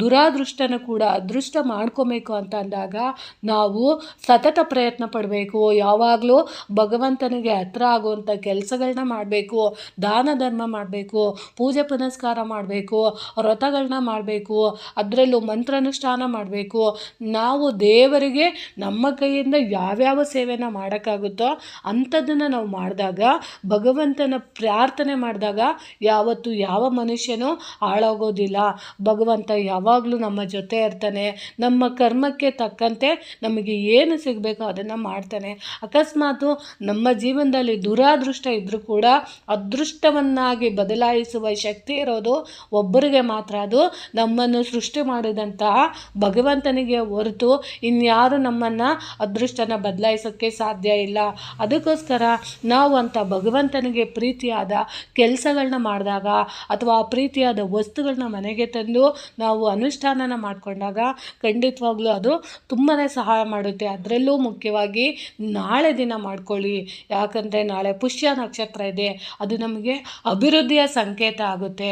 ದುರಾದೃಷ್ಟನೂ ಕೂಡ ಅದೃಷ್ಟ ಮಾಡ್ಕೋಬೇಕು ಅಂತ ಅಂದಾಗ ನಾವು ಸತತ ಪ್ರಯತ್ನ ಪಡಬೇಕು. ಯಾವಾಗಲೂ ಭಗವಂತನಿಗೆ ಹತ್ರ ಆಗುವಂಥ ಕೆಲಸಗಳನ್ನ ಮಾಡಬೇಕು, ದಾನ ಧರ್ಮ ಮಾಡಬೇಕು, ಪೂಜೆ ಪುನಸ್ಕಾರ ಮಾಡಬೇಕು ವ್ರತಗಳನ್ನ ಮಾಡಬೇಕು, ಅದರಲ್ಲೂ ಮಂತ್ರಾನುಷ್ಠಾನ ಮಾಡಬೇಕು. ನಾವು ದೇವರಿಗೆ ನಮ್ಮ ಕೈಯಿಂದ ಯಾವ್ಯಾವ ಸೇವೆನ ಮಾಡೋಕ್ಕಾಗುತ್ತೋ ಅಂಥದ್ದನ್ನು ನಾವು ಮಾಡಿದಾಗ, ಭಗವಂತನ ಪ್ರಾರ್ಥನೆ ಮಾಡಿದಾಗ ಯಾವತ್ತು ಯಾವ ಮನುಷ್ಯನೂ ಹಾಳಾಗೋದಿಲ್ಲ. ಭಗವಂತ ಯಾವಾಗಲೂ ನಮ್ಮ ಜೊತೆ ಇರ್ತಾನೆ, ನಮ್ಮ ಕರ್ಮಕ್ಕೆ ತಕ್ಕಂತೆ ನಮಗೆ ಏನು ಸಿಗಬೇಕೋ ಅದನ್ನು ಮಾಡ್ತಾನೆ. ಅಕಸ್ಮಾತು ನಮ್ಮ ಜೀವನದಲ್ಲಿ ದುರಾದೃಷ್ಟ ಇದ್ದರೂ ಕೂಡ ಅದೃಷ್ಟವನ್ನಾಗಿ ಬದಲಾಯಿಸುವ ಶಕ್ತಿ ಇರೋದು ಒಬ್ಬರಿಗೆ ಮಾತ್ರ. ಅದು ನಮ್ಮನ್ನು ಸೃಷ್ಟಿ ಮಾಡಿದಂತಹ ಭಗವಂತನಿಗೆ ಹೊರತು ಇನ್ಯಾರು ನಮ್ಮನ್ನು ಅದೃಷ್ಟನ ಬದಲಾಯಿಸೋಕ್ಕೆ ಸಾಧ್ಯ ಇಲ್ಲ. ಅದಕ್ಕೋಸ್ಕರ ನಾವು ಅಂತ ಭಗವಂತನಿಗೆ ಪ್ರೀತಿಯಾದ ಕೆಲಸಗಳನ್ನ ಮಾಡಿದಾಗ ಅಥವಾ ಪ್ರೀತಿಯಾದ ವಸ್ತುಗಳನ್ನ ಮನೆಗೆ ತಂದು ನಾವು ಅನುಷ್ಠಾನನ ಮಾಡಿಕೊಂಡಾಗ ಖಂಡಿತವಾಗ್ಲೂ ಅದು ತುಂಬಾ ಸಹಾಯ ಮಾಡುತ್ತೆ. ಅದರಲ್ಲೂ ಮುಖ್ಯವಾಗಿ ನಾಳೆ ದಿನ ಮಾಡ್ಕೊಳ್ಳಿ ಯಾಕಂದರೆ ನಾಳೆ ಪುಷ್ಯ ನಕ್ಷತ್ರ ಇದೆ. ಅದು ನಮಗೆ ಅಭಿವೃದ್ಧಿಯ ಸಂಕೇತ ಆಗುತ್ತೆ.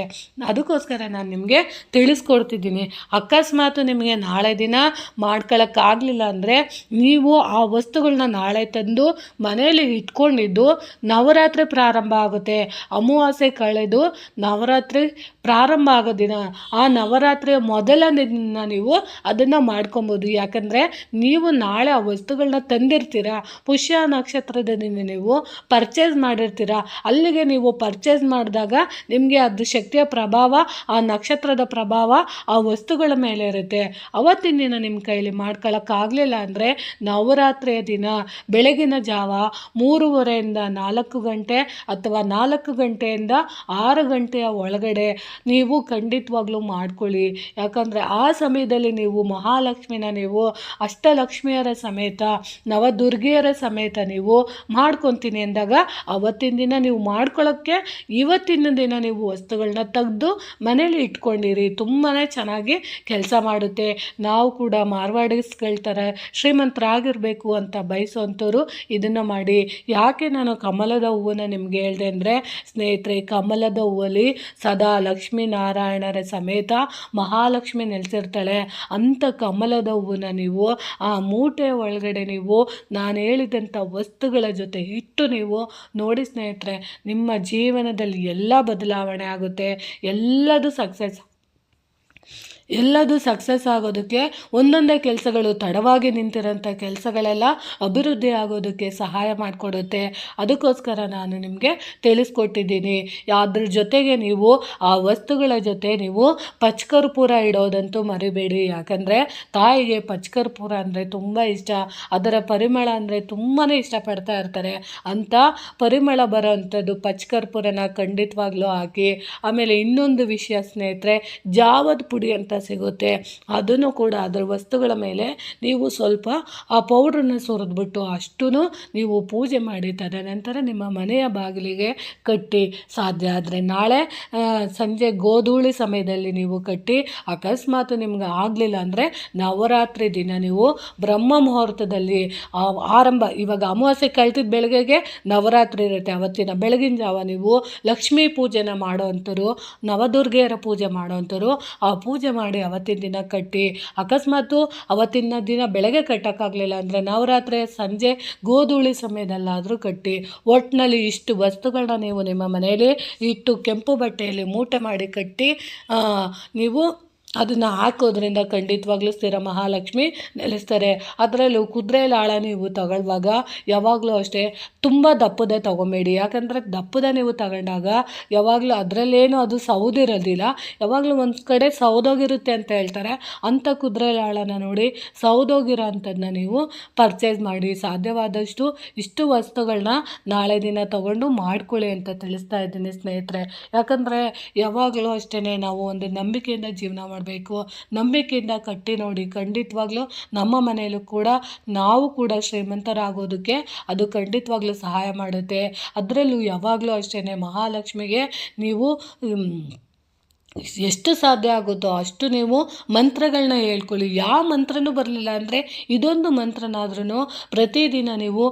ಅದಕ್ಕೋಸ್ಕರ ನಾನು ನಿಮಗೆ ತಿಳಿಸ್ಕೊಡ್ತಿದ್ದೀನಿ. ಅಕಸ್ಮಾತ್ ನಿಮಗೆ ನಾಳೆ ದಿನ ಮಾಡ್ಕೊಳ್ಳೋಕ್ಕಾಗಲಿಲ್ಲ ಅಂದರೆ ನೀವು ಆ ವಸ್ತುಗಳನ್ನ ನಾಳೆ ತಂದು ಮನೆಯಲ್ಲಿ ಇಟ್ಕೊಂಡಿದ್ದು ನವರಾತ್ರಿ ಪ್ರಾರಂಭ ಆಗುತ್ತೆ. ಅಮಾವಾಸ್ಯೆ ಕಳೆದು ನವರಾತ್ರಿ ಪ್ರಾರಂಭ ಆಗೋ ದಿನ ಆ ನವರಾತ್ರಿಯ ಮೊದಲ ದಿನ ನೀವು ಅದನ್ನು ಮಾಡ್ಕೊಬೋದು. ಯಾಕಂದರೆ ನೀವು ನಾಳೆ ಆ ವಸ್ತುಗಳನ್ನ ತಂದಿರ್ತೀರ, ಪುಷ್ಯ ನಕ್ಷತ್ರದ ದಿನ ನೀವು ಪರ್ಚೇಸ್ ಮಾಡಿರ್ತೀರ, ಅಲ್ಲಿಗೆ ನೀವು ಪರ್ಚೇಸ್ ಮಾಡಿದಾಗ ನಿಮಗೆ ಅದು ಶಕ್ತಿಯ ಪ್ರಭಾವ, ಆ ನಕ್ಷತ್ರದ ಪ್ರಭಾವ ಆ ವಸ್ತುಗಳ ಮೇಲೆ ಇರುತ್ತೆ. ಅವತ್ತಿನ ದಿನ ನಿಮ್ಮ ಕೈಯಲ್ಲಿ ಮಾಡ್ಕೊಳ್ಳೋಕ್ಕಾಗಲಿಲ್ಲ ಅಂದರೆ ನವರಾತ್ರಿಯ ದಿನ ಬೆಳಗಿನ ಜಾವ ಮೂರುವರೆಯಿಂದ ನಾಲ್ಕು ಗಂಟೆ ಅಥವಾ ನಾಲ್ಕು ಗಂಟೆಯಿಂದ ಆರು ಗಂಟೆಯ ಒಳಗಡೆ ನೀವು ಖಂಡಿತವಾಗ್ಲೂ ಮಾಡ್ಕೊಳ್ಳಿ. ಯಾಕಂದರೆ ಆ ಸಮಯದಲ್ಲಿ ನೀವು ಮಹಾಲಕ್ಷ್ಮಿನ ನೀವು, ಅಷ್ಟಲಕ್ಷ್ಮಿಯರ ಸಮೇತ, ನವದುರ್ಗಿಯರ ಸಮೇತ ನೀವು ಮಾಡ್ಕೊತೀನಿ ಅಂದಾಗ ಅವತ್ತಿನ ದಿನ ನೀವು ಮಾಡ್ಕೊಳ್ಳೋಕ್ಕೆ ಇವತ್ತಿನ ದಿನ ನೀವು ವಸ್ತುಗಳನ್ನ ತೆಗೆದು ಮನೇಲಿ ಇಟ್ಕೊಂಡಿರಿ. ತುಂಬಾ ಚೆನ್ನಾಗಿ ಕೆಲಸ ಮಾಡುತ್ತೆ. ನಾವು ಕೂಡ ಮಾರ್ವಾಡಿಸ್ಗಳ ಥರ ಶ್ರೀಮಂತರಾಗಿರಬೇಕು ಅಂತ ಬಯಸುವಂಥವ್ರು ಇದನ್ನು ಮಾಡಿ. ಯಾಕೆ ನಾನು ಕಮಲದ ಹೂವನ್ನು ನಿಮ್ಗೆ ಹೇಳಿದೆ ಅಂದರೆ, ಸ್ನೇಹಿತರೆ, ಕಮಲದ ಹೂವಲ್ಲಿ ಸದಾ ಲಕ್ಷ್ಮೀನಾರಾಯಣರ ಸಮೇತ ಮಹಾಲಕ್ಷ್ಮಿ ನೆಲೆಸಿರ್ತಾಳೆ. ಅಂಥ ಕಮಲದ ಹೂವನ್ನ ನೀವು, ಆ ಮೂಟೆ ಒಳಗಡೆ ನೀವು, ನಾನು ಹೇಳಿದಂಥ ವಸ್ತುಗಳ ಜೊತೆ ಇಟ್ಟು ನೀವು ನೋಡಿ ಸ್ನೇಹಿತರೆ, ನಿಮ್ಮ ಜೀವನದಲ್ಲಿ ಎಲ್ಲ ಬದಲಾವಣೆ ಆಗುತ್ತೆ. ಎಲ್ಲದೂ ಸಕ್ಸಸ್ ಎಲ್ಲದೂ ಸಕ್ಸಸ್ ಆಗೋದಕ್ಕೆ ಒಂದೊಂದೇ ಕೆಲಸಗಳು ತಡವಾಗಿ ನಿಂತಿರೋಂಥ ಕೆಲಸಗಳೆಲ್ಲ ಅಭಿವೃದ್ಧಿ ಆಗೋದಕ್ಕೆ ಸಹಾಯ ಮಾಡಿಕೊಡುತ್ತೆ. ಅದಕ್ಕೋಸ್ಕರ ನಾನು ನಿಮಗೆ ತಿಳಿಸ್ಕೊಟ್ಟಿದ್ದೀನಿ. ಅದ್ರ ಜೊತೆಗೆ ನೀವು ಆ ವಸ್ತುಗಳ ಜೊತೆ ನೀವು ಪಚ್ಕರ್ಪೂರ ಇಡೋದಂತೂ ಮರಿಬೇಡಿ. ಯಾಕಂದರೆ ತಾಯಿಗೆ ಪಚ್ಕರ್ಪೂರ ಅಂದರೆ ತುಂಬ ಇಷ್ಟ. ಅದರ ಪರಿಮಳ ಅಂದರೆ ತುಂಬಾ ಇಷ್ಟಪಡ್ತಾ ಇರ್ತಾರೆ. ಅಂಥ ಪರಿಮಳ ಬರೋವಂಥದ್ದು ಪಚ್ಕರ್ಪೂರನ ಖಂಡಿತವಾಗ್ಲೂ ಹಾಕಿ. ಆಮೇಲೆ ಇನ್ನೊಂದು ವಿಷಯ ಸ್ನೇಹಿತರೆ, ಜಾವದ್ ಅಂತ ಸಿಗುತ್ತೆ. ಅದನ್ನು ಕೂಡ ಅದರ ವಸ್ತುಗಳ ಮೇಲೆ ನೀವು ಸ್ವಲ್ಪ ಆ ಪೌಡ್ರನ್ನು ಸುರಿದ್ಬಿಟ್ಟು ಅಷ್ಟೂ ನೀವು ಪೂಜೆ ಮಾಡಿ ತದನಂತರ ನಿಮ್ಮ ಮನೆಯ ಬಾಗಿಲಿಗೆ ಕಟ್ಟಿ, ಸಾಧ್ಯ ಆದರೆ ನಾಳೆ ಸಂಜೆ ಗೋಧೂಳಿ ಸಮಯದಲ್ಲಿ ನೀವು ಕಟ್ಟಿ, ಅಕಸ್ಮಾತ್ ನಿಮ್ಗೆ ಆಗಲಿಲ್ಲ ಅಂದರೆ ನವರಾತ್ರಿ ದಿನ ನೀವು ಬ್ರಹ್ಮ ಮುಹೂರ್ತದಲ್ಲಿ ಆರಂಭ, ಇವಾಗ ಅಮಾವಾಸ್ಯೆ ಕಳ್ತಿದ್ದ ಬೆಳಗ್ಗೆಗೆ ನವರಾತ್ರಿ ಇರುತ್ತೆ. ಅವತ್ತಿನ ಬೆಳಗಿನ ಜಾವ ನೀವು ಲಕ್ಷ್ಮೀ ಪೂಜೆನ ಮಾಡೋವಂಥರು ನವದುರ್ಗೆಯರ ಪೂಜೆ ಮಾಡೋವಂಥರು ಆ ಪೂಜೆ ಮಾಡಿ ಅವತ್ತಿನ ದಿನ ಕಟ್ಟಿ, ಅಕಸ್ಮಾತು ಅವತ್ತಿನ ದಿನ ಬೆಳಗ್ಗೆ ಕಟ್ಟೋಕ್ಕಾಗಲಿಲ್ಲ ಅಂದರೆ ನವರಾತ್ರಿ ಸಂಜೆ ಗೋಧೂಳಿ ಸಮಯದಲ್ಲಾದರೂ ಕಟ್ಟಿ ಒಟ್ಟಿನಲ್ಲಿ ಇಷ್ಟು ವಸ್ತುಗಳನ್ನ ನೀವು ನಿಮ್ಮ ಮನೆಯಲ್ಲಿ ಇಟ್ಟು ಕೆಂಪು ಬಟ್ಟೆಯಲ್ಲಿ ಮೂಟೆ ಮಾಡಿ ಕಟ್ಟಿ ನೀವು ಅದನ್ನು ಹಾಕೋದ್ರಿಂದ ಖಂಡಿತವಾಗ್ಲೂ ಸ್ಥಿರ ಮಹಾಲಕ್ಷ್ಮಿ ನೆಲೆಸ್ತಾರೆ. ಅದರಲ್ಲೂ ಕುದುರೆ ಲಾಳ ನೀವು ತಗೊಳ್ಳುವಾಗ ಯಾವಾಗಲೂ ಅಷ್ಟೇ ತುಂಬ ದಪ್ಪದ ತೊಗೊಬೇಡಿ. ಯಾಕಂದರೆ ದಪ್ಪದ ನೀವು ತಗೊಂಡಾಗ ಯಾವಾಗಲೂ ಅದರಲ್ಲೇನು ಅದು ಸೌದಿರೋದಿಲ್ಲ. ಯಾವಾಗಲೂ ಒಂದು ಕಡೆ ಸೌದೋಗಿರುತ್ತೆ ಅಂತ ಹೇಳ್ತಾರೆ. ಅಂಥ ಕುದುರೆ ಲಾಳನ ನೋಡಿ ಸೌದೋಗಿರೋ ಅಂಥದ್ದನ್ನ ನೀವು ಪರ್ಚೇಸ್ ಮಾಡಿ. ಸಾಧ್ಯವಾದಷ್ಟು ಇಷ್ಟು ವಸ್ತುಗಳನ್ನ ನಾಳೆ ದಿನ ತಗೊಂಡು ಮಾಡ್ಕೊಳ್ಳಿ ಅಂತ ತಿಳಿಸ್ತಾ ಇದ್ದೀನಿ ಸ್ನೇಹಿತರೆ. ಯಾಕಂದರೆ ಯಾವಾಗಲೂ ಅಷ್ಟೇ ನಾವು ಒಂದು ನಂಬಿಕೆಯಿಂದ ಜೀವನ ಮಾಡಬೇಕು. ನಂಬಿಕೆಯಿಂದ ಕಟ್ಟಿ ನೋಡಿ. ಖಂಡಿತವಾಗ್ಲೂ ನಮ್ಮ ಮನೆಯಲ್ಲೂ ಕೂಡ ನಾವು ಕೂಡ ಶ್ರೀಮಂತರಾಗೋದಕ್ಕೆ ಅದು ಖಂಡಿತವಾಗ್ಲೂ ಸಹಾಯ ಮಾಡುತ್ತೆ. ಅದರಲ್ಲೂ ಯಾವಾಗಲೂ ಅಷ್ಟೇ ಮಹಾಲಕ್ಷ್ಮಿಗೆ ನೀವು ಎಷ್ಟು ಸಾಧ್ಯ ಆಗುತ್ತೋ ಅಷ್ಟು ನೀವು ಮಂತ್ರಗಳನ್ನ ಹೇಳ್ಕೊಳ್ಳಿ. ಯಾವ ಮಂತ್ರನೂ ಬರಲಿಲ್ಲ ಅಂದರೆ ಇದೊಂದು ಮಂತ್ರನಾದ್ರೂ ಪ್ರತಿದಿನ ನೀವು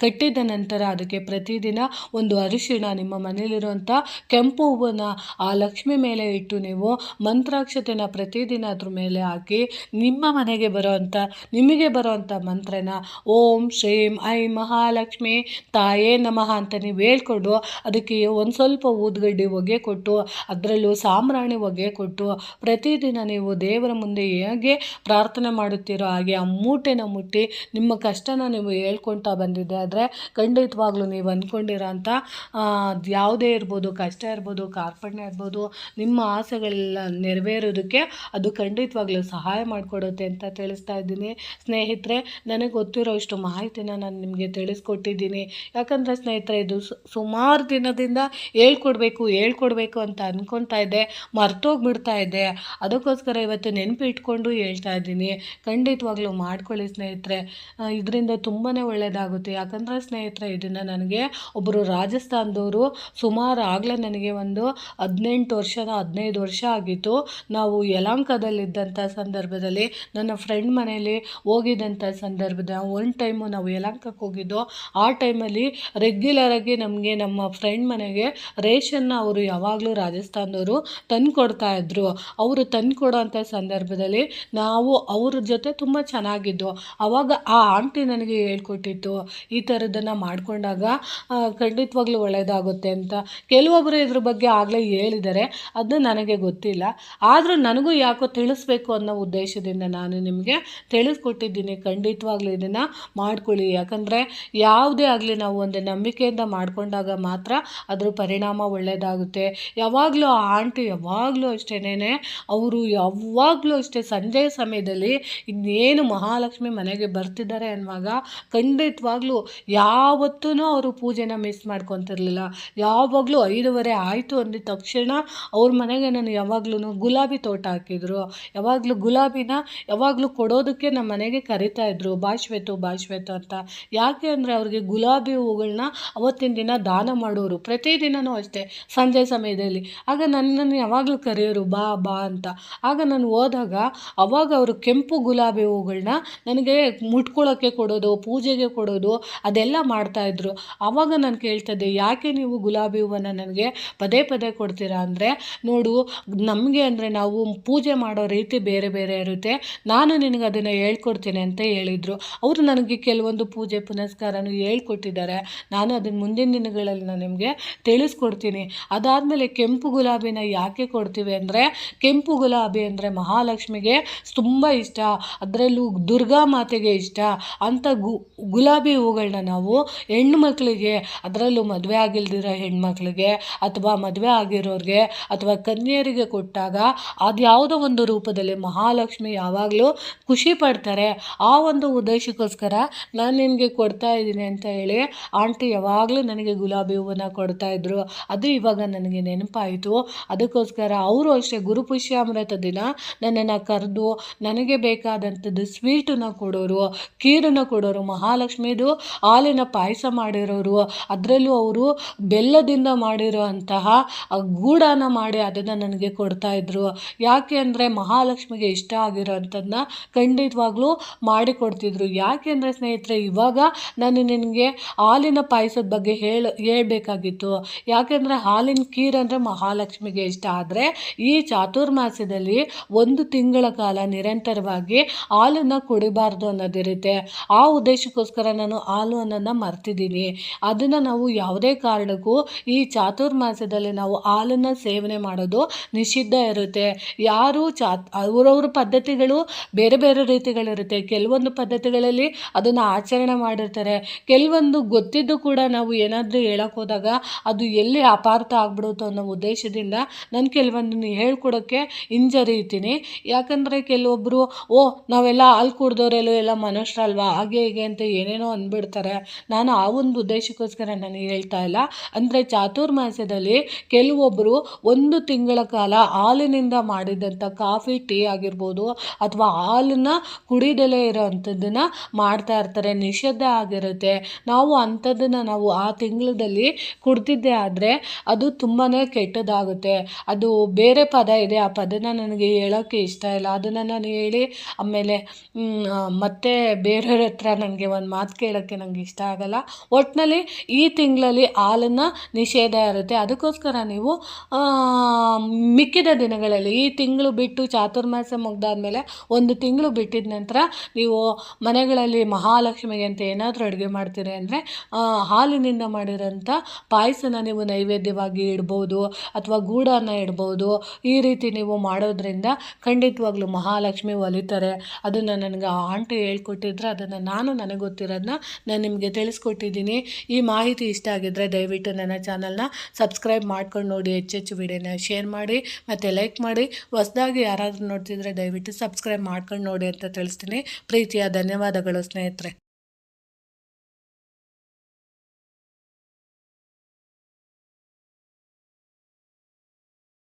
ಕಟ್ಟಿದ ನಂತರ ಅದಕ್ಕೆ ಪ್ರತಿದಿನ ಒಂದು ಅರಿಶಿಣ, ನಿಮ್ಮ ಮನೇಲಿರುವಂಥ ಕೆಂಪು ಹೂವನ್ನ ಆ ಲಕ್ಷ್ಮಿ ಮೇಲೆ ಇಟ್ಟು ನೀವು ಮಂತ್ರಾಕ್ಷತೆನ ಪ್ರತಿದಿನ ಅದ್ರ ಮೇಲೆ ಹಾಕಿ ನಿಮ್ಮ ಮನೆಗೆ ಬರೋವಂಥ ನಿಮಗೆ ಬರೋವಂಥ ಮಂತ್ರನ ಓಂ ಶ್ರೀಂ ಐ ಮಹಾಲಕ್ಷ್ಮಿ ತಾಯೇ ನಮಃ ಅಂತ ನೀವು ಹೇಳ್ಕೊಂಡು ಅದಕ್ಕೆ ಒಂದು ಸ್ವಲ್ಪ ಊದ್ಗಡ್ಡಿ ಹೊಗೆ ಕೊಟ್ಟು ಅದರಲ್ಲೂ ಸಾಂಬ್ರಾಣಿ ಹೊಗೆ ಕೊಟ್ಟು ಪ್ರತಿದಿನ ನೀವು ದೇವರ ಮುಂದೆ ಹೇಗೆ ಪ್ರಾರ್ಥನೆ ಮಾಡುತ್ತೀರೋ ಹಾಗೆ ಆ ಮೂಟೆನ ಮುಟ್ಟಿ ನಿಮ್ಮ ಕಷ್ಟನ ನೀವು ಹೇಳ್ಕೊಳ್ತಾ ಬಂದಿದ್ದೆ ಆದರೆ ಖಂಡಿತವಾಗ್ಲೂ ನೀವು ಅಂದ್ಕೊಂಡಿರೋ ಅಂಥ ಯಾವುದೇ ಇರ್ಬೋದು, ಕಷ್ಟ ಇರ್ಬೋದು, ಕಾರ್ಪಣ್ಯ ಇರ್ಬೋದು, ನಿಮ್ಮ ಆಸೆಗಳೆಲ್ಲ ನೆರವೇರೋದಕ್ಕೆ ಅದು ಖಂಡಿತವಾಗ್ಲೂ ಸಹಾಯ ಮಾಡಿಕೊಡುತ್ತೆ ಅಂತ ತಿಳಿಸ್ತಾ ಇದ್ದೀನಿ. ಸ್ನೇಹಿತರೆ, ನನಗೆ ಗೊತ್ತಿರೋ ಇಷ್ಟು ಮಾಹಿತಿನ ನಾನು ನಿಮಗೆ ತಿಳಿಸ್ಕೊಟ್ಟಿದ್ದೀನಿ. ಯಾಕಂದರೆ ಸ್ನೇಹಿತರೆ, ಇದು ಸುಮಾರು ದಿನದಿಂದ ಹೇಳ್ಕೊಡ್ಬೇಕು ಹೇಳ್ಕೊಡ್ಬೇಕು ಅಂತ ಅಂದ್ಕೊತಾ ಇದ್ದೆ ಮರ್ತೋಗ್ಬಿಡ್ತಾ ಇದ್ದೆ ಅದಕ್ಕೋಸ್ಕರ ಇವತ್ತು ನೆನಪಿಟ್ಕೊಂಡು ಹೇಳ್ತಾ ಇದ್ದೀನಿ. ಖಂಡಿತವಾಗ್ಲೂ ಮಾಡ್ಕೊಳ್ಳಿ ಸ್ನೇಹಿತರೆ. ಇದರಿಂದ ತುಂಬಾ ಒಳ್ಳೆಯದಾಗುತ್ತೆ ಯಾಕಂದರೆ ಸ್ನೇಹಿತರೆ, ಇದನ್ನು ನನಗೆ ಒಬ್ಬರು ರಾಜಸ್ಥಾನದವರು ಸುಮಾರು ಆಗಲೇ ನನಗೆ ಒಂದು ಹದಿನೆಂಟು ವರ್ಷದ ಹದಿನೈದು ವರ್ಷ ಆಗಿತ್ತು. ನಾವು ಯಲಾಂಕದಲ್ಲಿದ್ದಂಥ ಸಂದರ್ಭದಲ್ಲಿ, ನನ್ನ ಫ್ರೆಂಡ್ ಮನೆಯಲ್ಲಿ ಹೋಗಿದ್ದಂಥ ಸಂದರ್ಭದ ಒನ್ ಟೈಮು ನಾವು ಯಲಾಂಕಕ್ಕೆ ಹೋಗಿದ್ದು, ಆ ಟೈಮಲ್ಲಿ ರೆಗ್ಯುಲರಾಗಿ ನಮಗೆ ನಮ್ಮ ಫ್ರೆಂಡ್ ಮನೆಗೆ ರೇಷನ್ನ ಅವರು ಯಾವಾಗಲೂ ರಾಜಸ್ಥಾನದವರು ತಂದು ಕೊಡ್ತಾ ಇದ್ರು ಅವರು ತಂದು ಕೊಡೋಂಥ ಸಂದರ್ಭದಲ್ಲಿ ನಾವು ಅವ್ರ ಜೊತೆ ತುಂಬ ಚೆನ್ನಾಗಿದ್ದು ಆವಾಗ ಆ ಆಂಟಿ ನನಗೆ ಹೇಳ್ಕೊಟ್ಟಿತ್ತು ಈ ಥರದ್ದನ್ನು ಮಾಡಿಕೊಂಡಾಗ ಖಂಡಿತವಾಗ್ಲೂ ಒಳ್ಳೆಯದಾಗುತ್ತೆ ಅಂತ. ಕೆಲವೊಬ್ಬರು ಇದ್ರ ಬಗ್ಗೆ ಆಗಲೇ ಹೇಳಿದ್ದಾರೆ ಅದು ನನಗೆ ಗೊತ್ತಿಲ್ಲ. ಆದರೂ ನನಗೂ ಯಾಕೋ ತಿಳಿಸ್ಬೇಕು ಅನ್ನೋ ಉದ್ದೇಶದಿಂದ ನಾನು ನಿಮಗೆ ತಿಳಿಸ್ಕೊಟ್ಟಿದ್ದೀನಿ. ಖಂಡಿತವಾಗ್ಲೂ ಇದನ್ನು ಮಾಡ್ಕೊಳ್ಳಿ. ಯಾಕಂದರೆ ಯಾವುದೇ ಆಗಲಿ ನಾವು ಒಂದು ನಂಬಿಕೆಯಿಂದ ಮಾಡಿಕೊಂಡಾಗ ಮಾತ್ರ ಅದರ ಪರಿಣಾಮ ಒಳ್ಳೆಯದಾಗುತ್ತೆ ಯಾವಾಗಲೂ ಆ ಆಂಟಿ ಯಾವಾಗಲೂ ಅಷ್ಟೇನೆ ಅವರು ಯಾವಾಗಲೂ ಅಷ್ಟೇ ಸಂಜೆ ಸಮಯದಲ್ಲಿ ಇನ್ನೇನು ಮಹಾಲಕ್ಷ್ಮಿ ಮನೆಗೆ ಬರ್ತಿದ್ದಾರೆ ಅನ್ನುವಾಗ ಖಂಡಿತವಾಗ್ಲೂ ಯಾವತ್ತೂ ಅವರು ಪೂಜೆನ ಮಿಸ್ ಮಾಡ್ಕೊತಿರ್ಲಿಲ್ಲ. ಯಾವಾಗಲೂ ಐದೂವರೆ ಆಯಿತು ಅಂದಿದ ತಕ್ಷಣ ಅವ್ರ ಮನೆಗೆ ನಾನು ಯಾವಾಗ್ಲೂ ಗುಲಾಬಿ ತೋಟ ಹಾಕಿದ್ರು. ಯಾವಾಗಲೂ ಗುಲಾಬಿನ ಯಾವಾಗಲೂ ಕೊಡೋದಕ್ಕೆ ನಮ್ಮ ಮನೆಗೆ ಕರಿತಾ ಇದ್ರು, ಬಾಶ್ವೆತು ಬಾಶ್ವೆತು ಅಂತ. ಯಾಕೆ ಅಂದರೆ ಅವ್ರಿಗೆ ಗುಲಾಬಿ ಹೂಗಳನ್ನ ಅವತ್ತಿನ ದಿನ ದಾನ ಮಾಡೋರು ಪ್ರತಿದಿನವೂ ಅಷ್ಟೇ, ಸಂಜೆ ಸಮಯದಲ್ಲಿ. ಆಗ ನನ್ನನ್ನು ಯಾವಾಗಲೂ ಕರೆಯೋರು ಬಾ ಬಾ ಅಂತ. ಆಗ ನಾನು ಹೋದಾಗ ಅವಾಗ ಅವರು ಕೆಂಪು ಗುಲಾಬಿ ಹೂಗಳನ್ನ ನನಗೆ ಮುಟ್ಕೊಳ್ಳೋಕ್ಕೆ ಕೊಡೋದು, ಪೂಜೆಗೆ ಕೊಡೋದು, ಅದೆಲ್ಲ ಮಾಡ್ತಾಯಿದ್ರು ಆವಾಗ ನಾನು ಕೇಳ್ತಿದ್ದೆ ಯಾಕೆ ನೀವು ಗುಲಾಬಿ ಹೂವನ್ನು ನನಗೆ ಪದೇ ಪದೇ ಕೊಡ್ತೀರಾ? ಅಂದರೆ, ನೋಡು, ನಮಗೆ ಅಂದರೆ ನಾವು ಪೂಜೆ ಮಾಡೋ ರೀತಿ ಬೇರೆ ಬೇರೆ ಇರುತ್ತೆ. ನಾನು ನಿನಗೆ ಅದನ್ನು ಹೇಳ್ಕೊಡ್ತೀನಿ ಅಂತ ಹೇಳಿದರು. ಅವರು ನನಗೆ ಕೆಲವೊಂದು ಪೂಜೆ ಪುನಸ್ಕಾರನೂ ಹೇಳ್ಕೊಟ್ಟಿದ್ದಾರೆ. ನಾನು ಅದನ್ನು ಮುಂದಿನ ದಿನಗಳಲ್ಲಿ ನಾನು ನಿಮಗೆ ತಿಳಿಸ್ಕೊಡ್ತೀನಿ. ಅದಾದಮೇಲೆ ಕೆಂಪು ಗುಲಾಬಿನ ಯಾಕೆ ಕೊಡ್ತೀವಿ ಅಂದರೆ ಕೆಂಪು ಗುಲಾಬಿ ಅಂದರೆ ಮಹಾಲಕ್ಷ್ಮಿಗೆ ತುಂಬ ಇಷ್ಟ. ಅದರಲ್ಲೂ ದುರ್ಗಾ ಮಾತೆಗೆ ಇಷ್ಟ. ಅಂಥ ಗುಲಾಬಿ ಹೂಗಳನ್ನ ನಾವು ಹೆಣ್ಣು ಮಕ್ಕಳಿಗೆ ಅದರಲ್ಲೂ ಮದುವೆ ಆಗಿಲ್ದಿರೋ ಹೆಣ್ಮಕ್ಳಿಗೆ ಅಥವಾ ಮದುವೆ ಆಗಿರೋರಿಗೆ ಅಥವಾ ಕನ್ಯರಿಗೆ ಕೊಟ್ಟಾಗ ಅದು ಯಾವುದೋ ಒಂದು ರೂಪದಲ್ಲಿ ಮಹಾಲಕ್ಷ್ಮಿ ಯಾವಾಗಲೂ ಖುಷಿ ಪಡ್ತಾರೆ. ಆ ಒಂದು ಉದ್ದೇಶಕ್ಕೋಸ್ಕರ ನಾನು ನಿನಗೆ ಕೊಡ್ತಾ ಇದ್ದೀನಿ ಅಂತ ಹೇಳಿ ಆಂಟಿ ಯಾವಾಗಲೂ ನನಗೆ ಗುಲಾಬಿ ಹೂವನ್ನು ಕೊಡ್ತಾಯಿದ್ರು ಅದು ಇವಾಗ ನನಗೆ ನೆನಪಾಯಿತು. ಅದಕ್ಕೋಸ್ಕರ ಅವರು ಅಷ್ಟೇ ಗುರುಪುಷ್ಯಾಮೃತ ದಿನ ನನ್ನನ್ನು ಕರೆದು ನನಗೆ ಬೇಕಾದಂಥದ್ದು ಸ್ವೀಟನ್ನ ಕೊಡೋರು, ಖೀರನ್ನು ಕೊಡೋರು ಮಹಾಲಕ್ಷ್ಮಿದು ಹಾಲಿನ ಪಾಯಸ ಮಾಡಿರೋರು. ಅದರಲ್ಲೂ ಅವರು ಬೆಲ್ಲದಿಂದ ಮಾಡಿರೋ ಅಂತಹ ಗೂಡನ ಮಾಡಿ ಅದನ್ನು ನನಗೆ ಕೊಡ್ತಾ ಯಾಕೆ ಅಂದರೆ ಮಹಾಲಕ್ಷ್ಮಿಗೆ ಇಷ್ಟ ಆಗಿರೋ ಅಂಥದ್ದನ್ನ ಖಂಡಿತವಾಗ್ಲೂ ಮಾಡಿಕೊಡ್ತಿದ್ರು ಯಾಕೆ ಅಂದರೆ ಸ್ನೇಹಿತರೆ, ಇವಾಗ ನಾನು ನಿನಗೆ ಹಾಲಿನ ಪಾಯಸದ ಬಗ್ಗೆ ಹೇಳ, ಹೇಳಬೇಕಾಗಿತ್ತು. ಯಾಕೆಂದರೆ ಹಾಲಿನ ಖೀರ್ ಅಂದರೆ ಮಹಾಲಕ್ಷ್ಮಿಗೆ ಇಷ್ಟ ಆದರೆ ಈ ಚಾತುರ್ಮಾಸ್ಯದಲ್ಲಿ ಒಂದು ತಿಂಗಳ ಕಾಲ ನಿರಂತರವಾಗಿ ಹಾಲನ್ನು ಕುಡಿಬಾರ್ದು ಅನ್ನೋದಿರುತ್ತೆ ಆ ಉದ್ದೇಶಕ್ಕೋಸ್ಕರ ನಾನು ಹಾಲು ಅನ್ನೋದನ್ನ ಮರ್ತಿದ್ದೀನಿ. ಅದನ್ನು ನಾವು ಯಾವುದೇ ಕಾರಣಕ್ಕೂ ಈ ಚಾತುರ್ಮಾಸ್ಯದಲ್ಲಿ ನಾವು ಹಾಲನ್ನು ಸೇವನೆ ಮಾಡೋದು ನಿಷಿದ್ಧ ಇರುತ್ತೆ. ಯಾರು ಚಾ, ಅವರವ್ರ ಪದ್ಧತಿಗಳು ಬೇರೆ ಬೇರೆ ರೀತಿಗಳಿರುತ್ತೆ. ಕೆಲವೊಂದು ಪದ್ಧತಿಗಳಲ್ಲಿ ಅದನ್ನು ಆಚರಣೆ ಮಾಡಿರ್ತಾರೆ. ಕೆಲವೊಂದು ಗೊತ್ತಿದ್ದು ಕೂಡ ನಾವು ಏನಾದರೂ ಹೇಳೋಕ್ಕೋದಾಗ ಅದು ಎಲ್ಲಿ ಅಪಾರ್ಥ ಆಗ್ಬಿಡುತ್ತೋ ಅನ್ನೋ ಉದ್ದೇಶದಿಂದ ನಾನು ಕೆಲವೊಂದನ್ನು ಹೇಳ್ಕೊಡೋಕ್ಕೆ ಹಿಂಜರಿತೀನಿ ಯಾಕಂದರೆ ಕೆಲವೊಬ್ಬರು ಓ, ನಾವೆಲ್ಲ ಹಾಲು ಕುಡ್ದವರೆಲ್ಲ ಎಲ್ಲ ಮನುಷ್ಯರಲ್ವಾ ಹಾಗೆ ಹೀಗೆ ಅಂತ ಏನೇನೋ ಅಂದ್ಬಿಡ್ತಾರೆ. ನಾನು ಆ ಒಂದು ಉದ್ದೇಶಕ್ಕೋಸ್ಕರ ನಾನು ಹೇಳ್ತಾ ಇಲ್ಲ. ಅಂದರೆ ಚಾತುರ್ಮಾಸ್ಯದಲ್ಲಿ ಕೆಲವೊಬ್ಬರು ಒಂದು ತಿಂಗಳ ಕಾಲ ಹಾಲಿನಿಂದ ಮಾಡಿದಂಥ ಕಾಫಿ, ಟೀ ಆಗಿರ್ಬೋದು, ಅಥವಾ ಹಾಲನ್ನು ಕುಡಿದಲೇ ಇರೋವಂಥದ್ದನ್ನು ಮಾಡ್ತಾ ಇರ್ತಾರೆ. ನಿಷಿದ್ಧ ಆಗಿರುತ್ತೆ. ನಾವು ಅಂಥದ್ದನ್ನು ನಾವು ಆ ತಿಂಗಳಲ್ಲಿ ಕುಡ್ದಿದ್ದೇ ಆದರೆ ಅದು ತುಂಬಾ ಕೆಟ್ಟದಾಗುತ್ತೆ. ಅದು ಬೇರೆ ಪದ ಇದೆ. ಆ ಪದನ ನನಗೆ ಹೇಳೋಕ್ಕೆ ಇಷ್ಟ ಇಲ್ಲ. ಅದನ್ನು ನಾನು ಹೇಳಿ ಆಮೇಲೆ ಮತ್ತೆ ಬೇರೆಯವ್ರ ಹತ್ರ ನನಗೆ ಒಂದು ಮಾತು ಕೇಳೋಕ್ಕೆ ನನಗೆ ಇಷ್ಟ ಆಗಲ್ಲ. ಒಟ್ಟಿನಲ್ಲಿ ಈ ತಿಂಗಳಲ್ಲಿ ಹಾಲನ್ನು ನಿಷೇಧ ಇರುತ್ತೆ. ಅದಕ್ಕೋಸ್ಕರ ನೀವು ಮಿಕ್ಕಿದ ದಿನಗಳಲ್ಲಿ ಈ ತಿಂಗಳು ಬಿಟ್ಟು ಚಾತುರ್ಮಾಸ ಮುಗ್ದಾದ್ಮೇಲೆ ಒಂದು ತಿಂಗಳು ಬಿಟ್ಟಿದ ನಂತರ ನೀವು ಮನೆಗಳಲ್ಲಿ ಮಹಾಲಕ್ಷ್ಮಿಗೆ ಅಂತ ಏನಾದರೂ ಅಡುಗೆ ಮಾಡ್ತೀರಿ ಅಂದರೆ ಹಾಲಿನಿಂದ ಮಾಡಿರೋಂಥ ಪಾಯಸನ ನೀವು ನೈವೇದ್ಯವಾಗಿ ಇಡ್ಬೋದು ಅಥವಾ ಗೂಡನ್ನು ಇಡ್ಬೋದು. ಈ ರೀತಿ ನೀವು ಮಾಡೋದ್ರಿಂದ ಖಂಡಿತವಾಗ್ಲೂ ಮಹಾಲಕ್ಷ್ಮಿ ಒಲಿತಾರೆ. ಅದನ್ನು ನನಗೆ ಆ ಆಂಟಿ ಹೇಳ್ಕೊಟ್ಟಿದ್ರೆ. ಅದನ್ನು ನಾನು ನನಗೆ ಗೊತ್ತಿರೋದನ್ನ ನಾನು ನಿಮಗೆ ತಿಳಿಸ್ಕೊಟ್ಟಿದ್ದೀನಿ. ಈ ಮಾಹಿತಿ ಇಷ್ಟ ಆಗಿದ್ದರೆ ದಯವಿಟ್ಟು ನನ್ನ ಚಾನಲ್ನ ಸಬ್ಸ್ಕ್ರೈಬ್ ಮಾಡ್ಕೊಂಡು ನೋಡಿ. ಹೆಚ್ಚೆಚ್ಚು ವಿಡಿಯೋನ ಶೇರ್ ಮಾಡಿ, ಮತ್ತು ಲೈಕ್ ಮಾಡಿ. ಹೊಸದಾಗಿ ಯಾರಾದರೂ ನೋಡ್ತಿದ್ರೆ ದಯವಿಟ್ಟು ಸಬ್ಸ್ಕ್ರೈಬ್ ಮಾಡ್ಕೊಂಡು ನೋಡಿ ಅಂತ ತಿಳಿಸ್ತೀನಿ. ಪ್ರೀತಿಯ ಧನ್ಯವಾದಗಳು ಸ್ನೇಹಿತರೆ.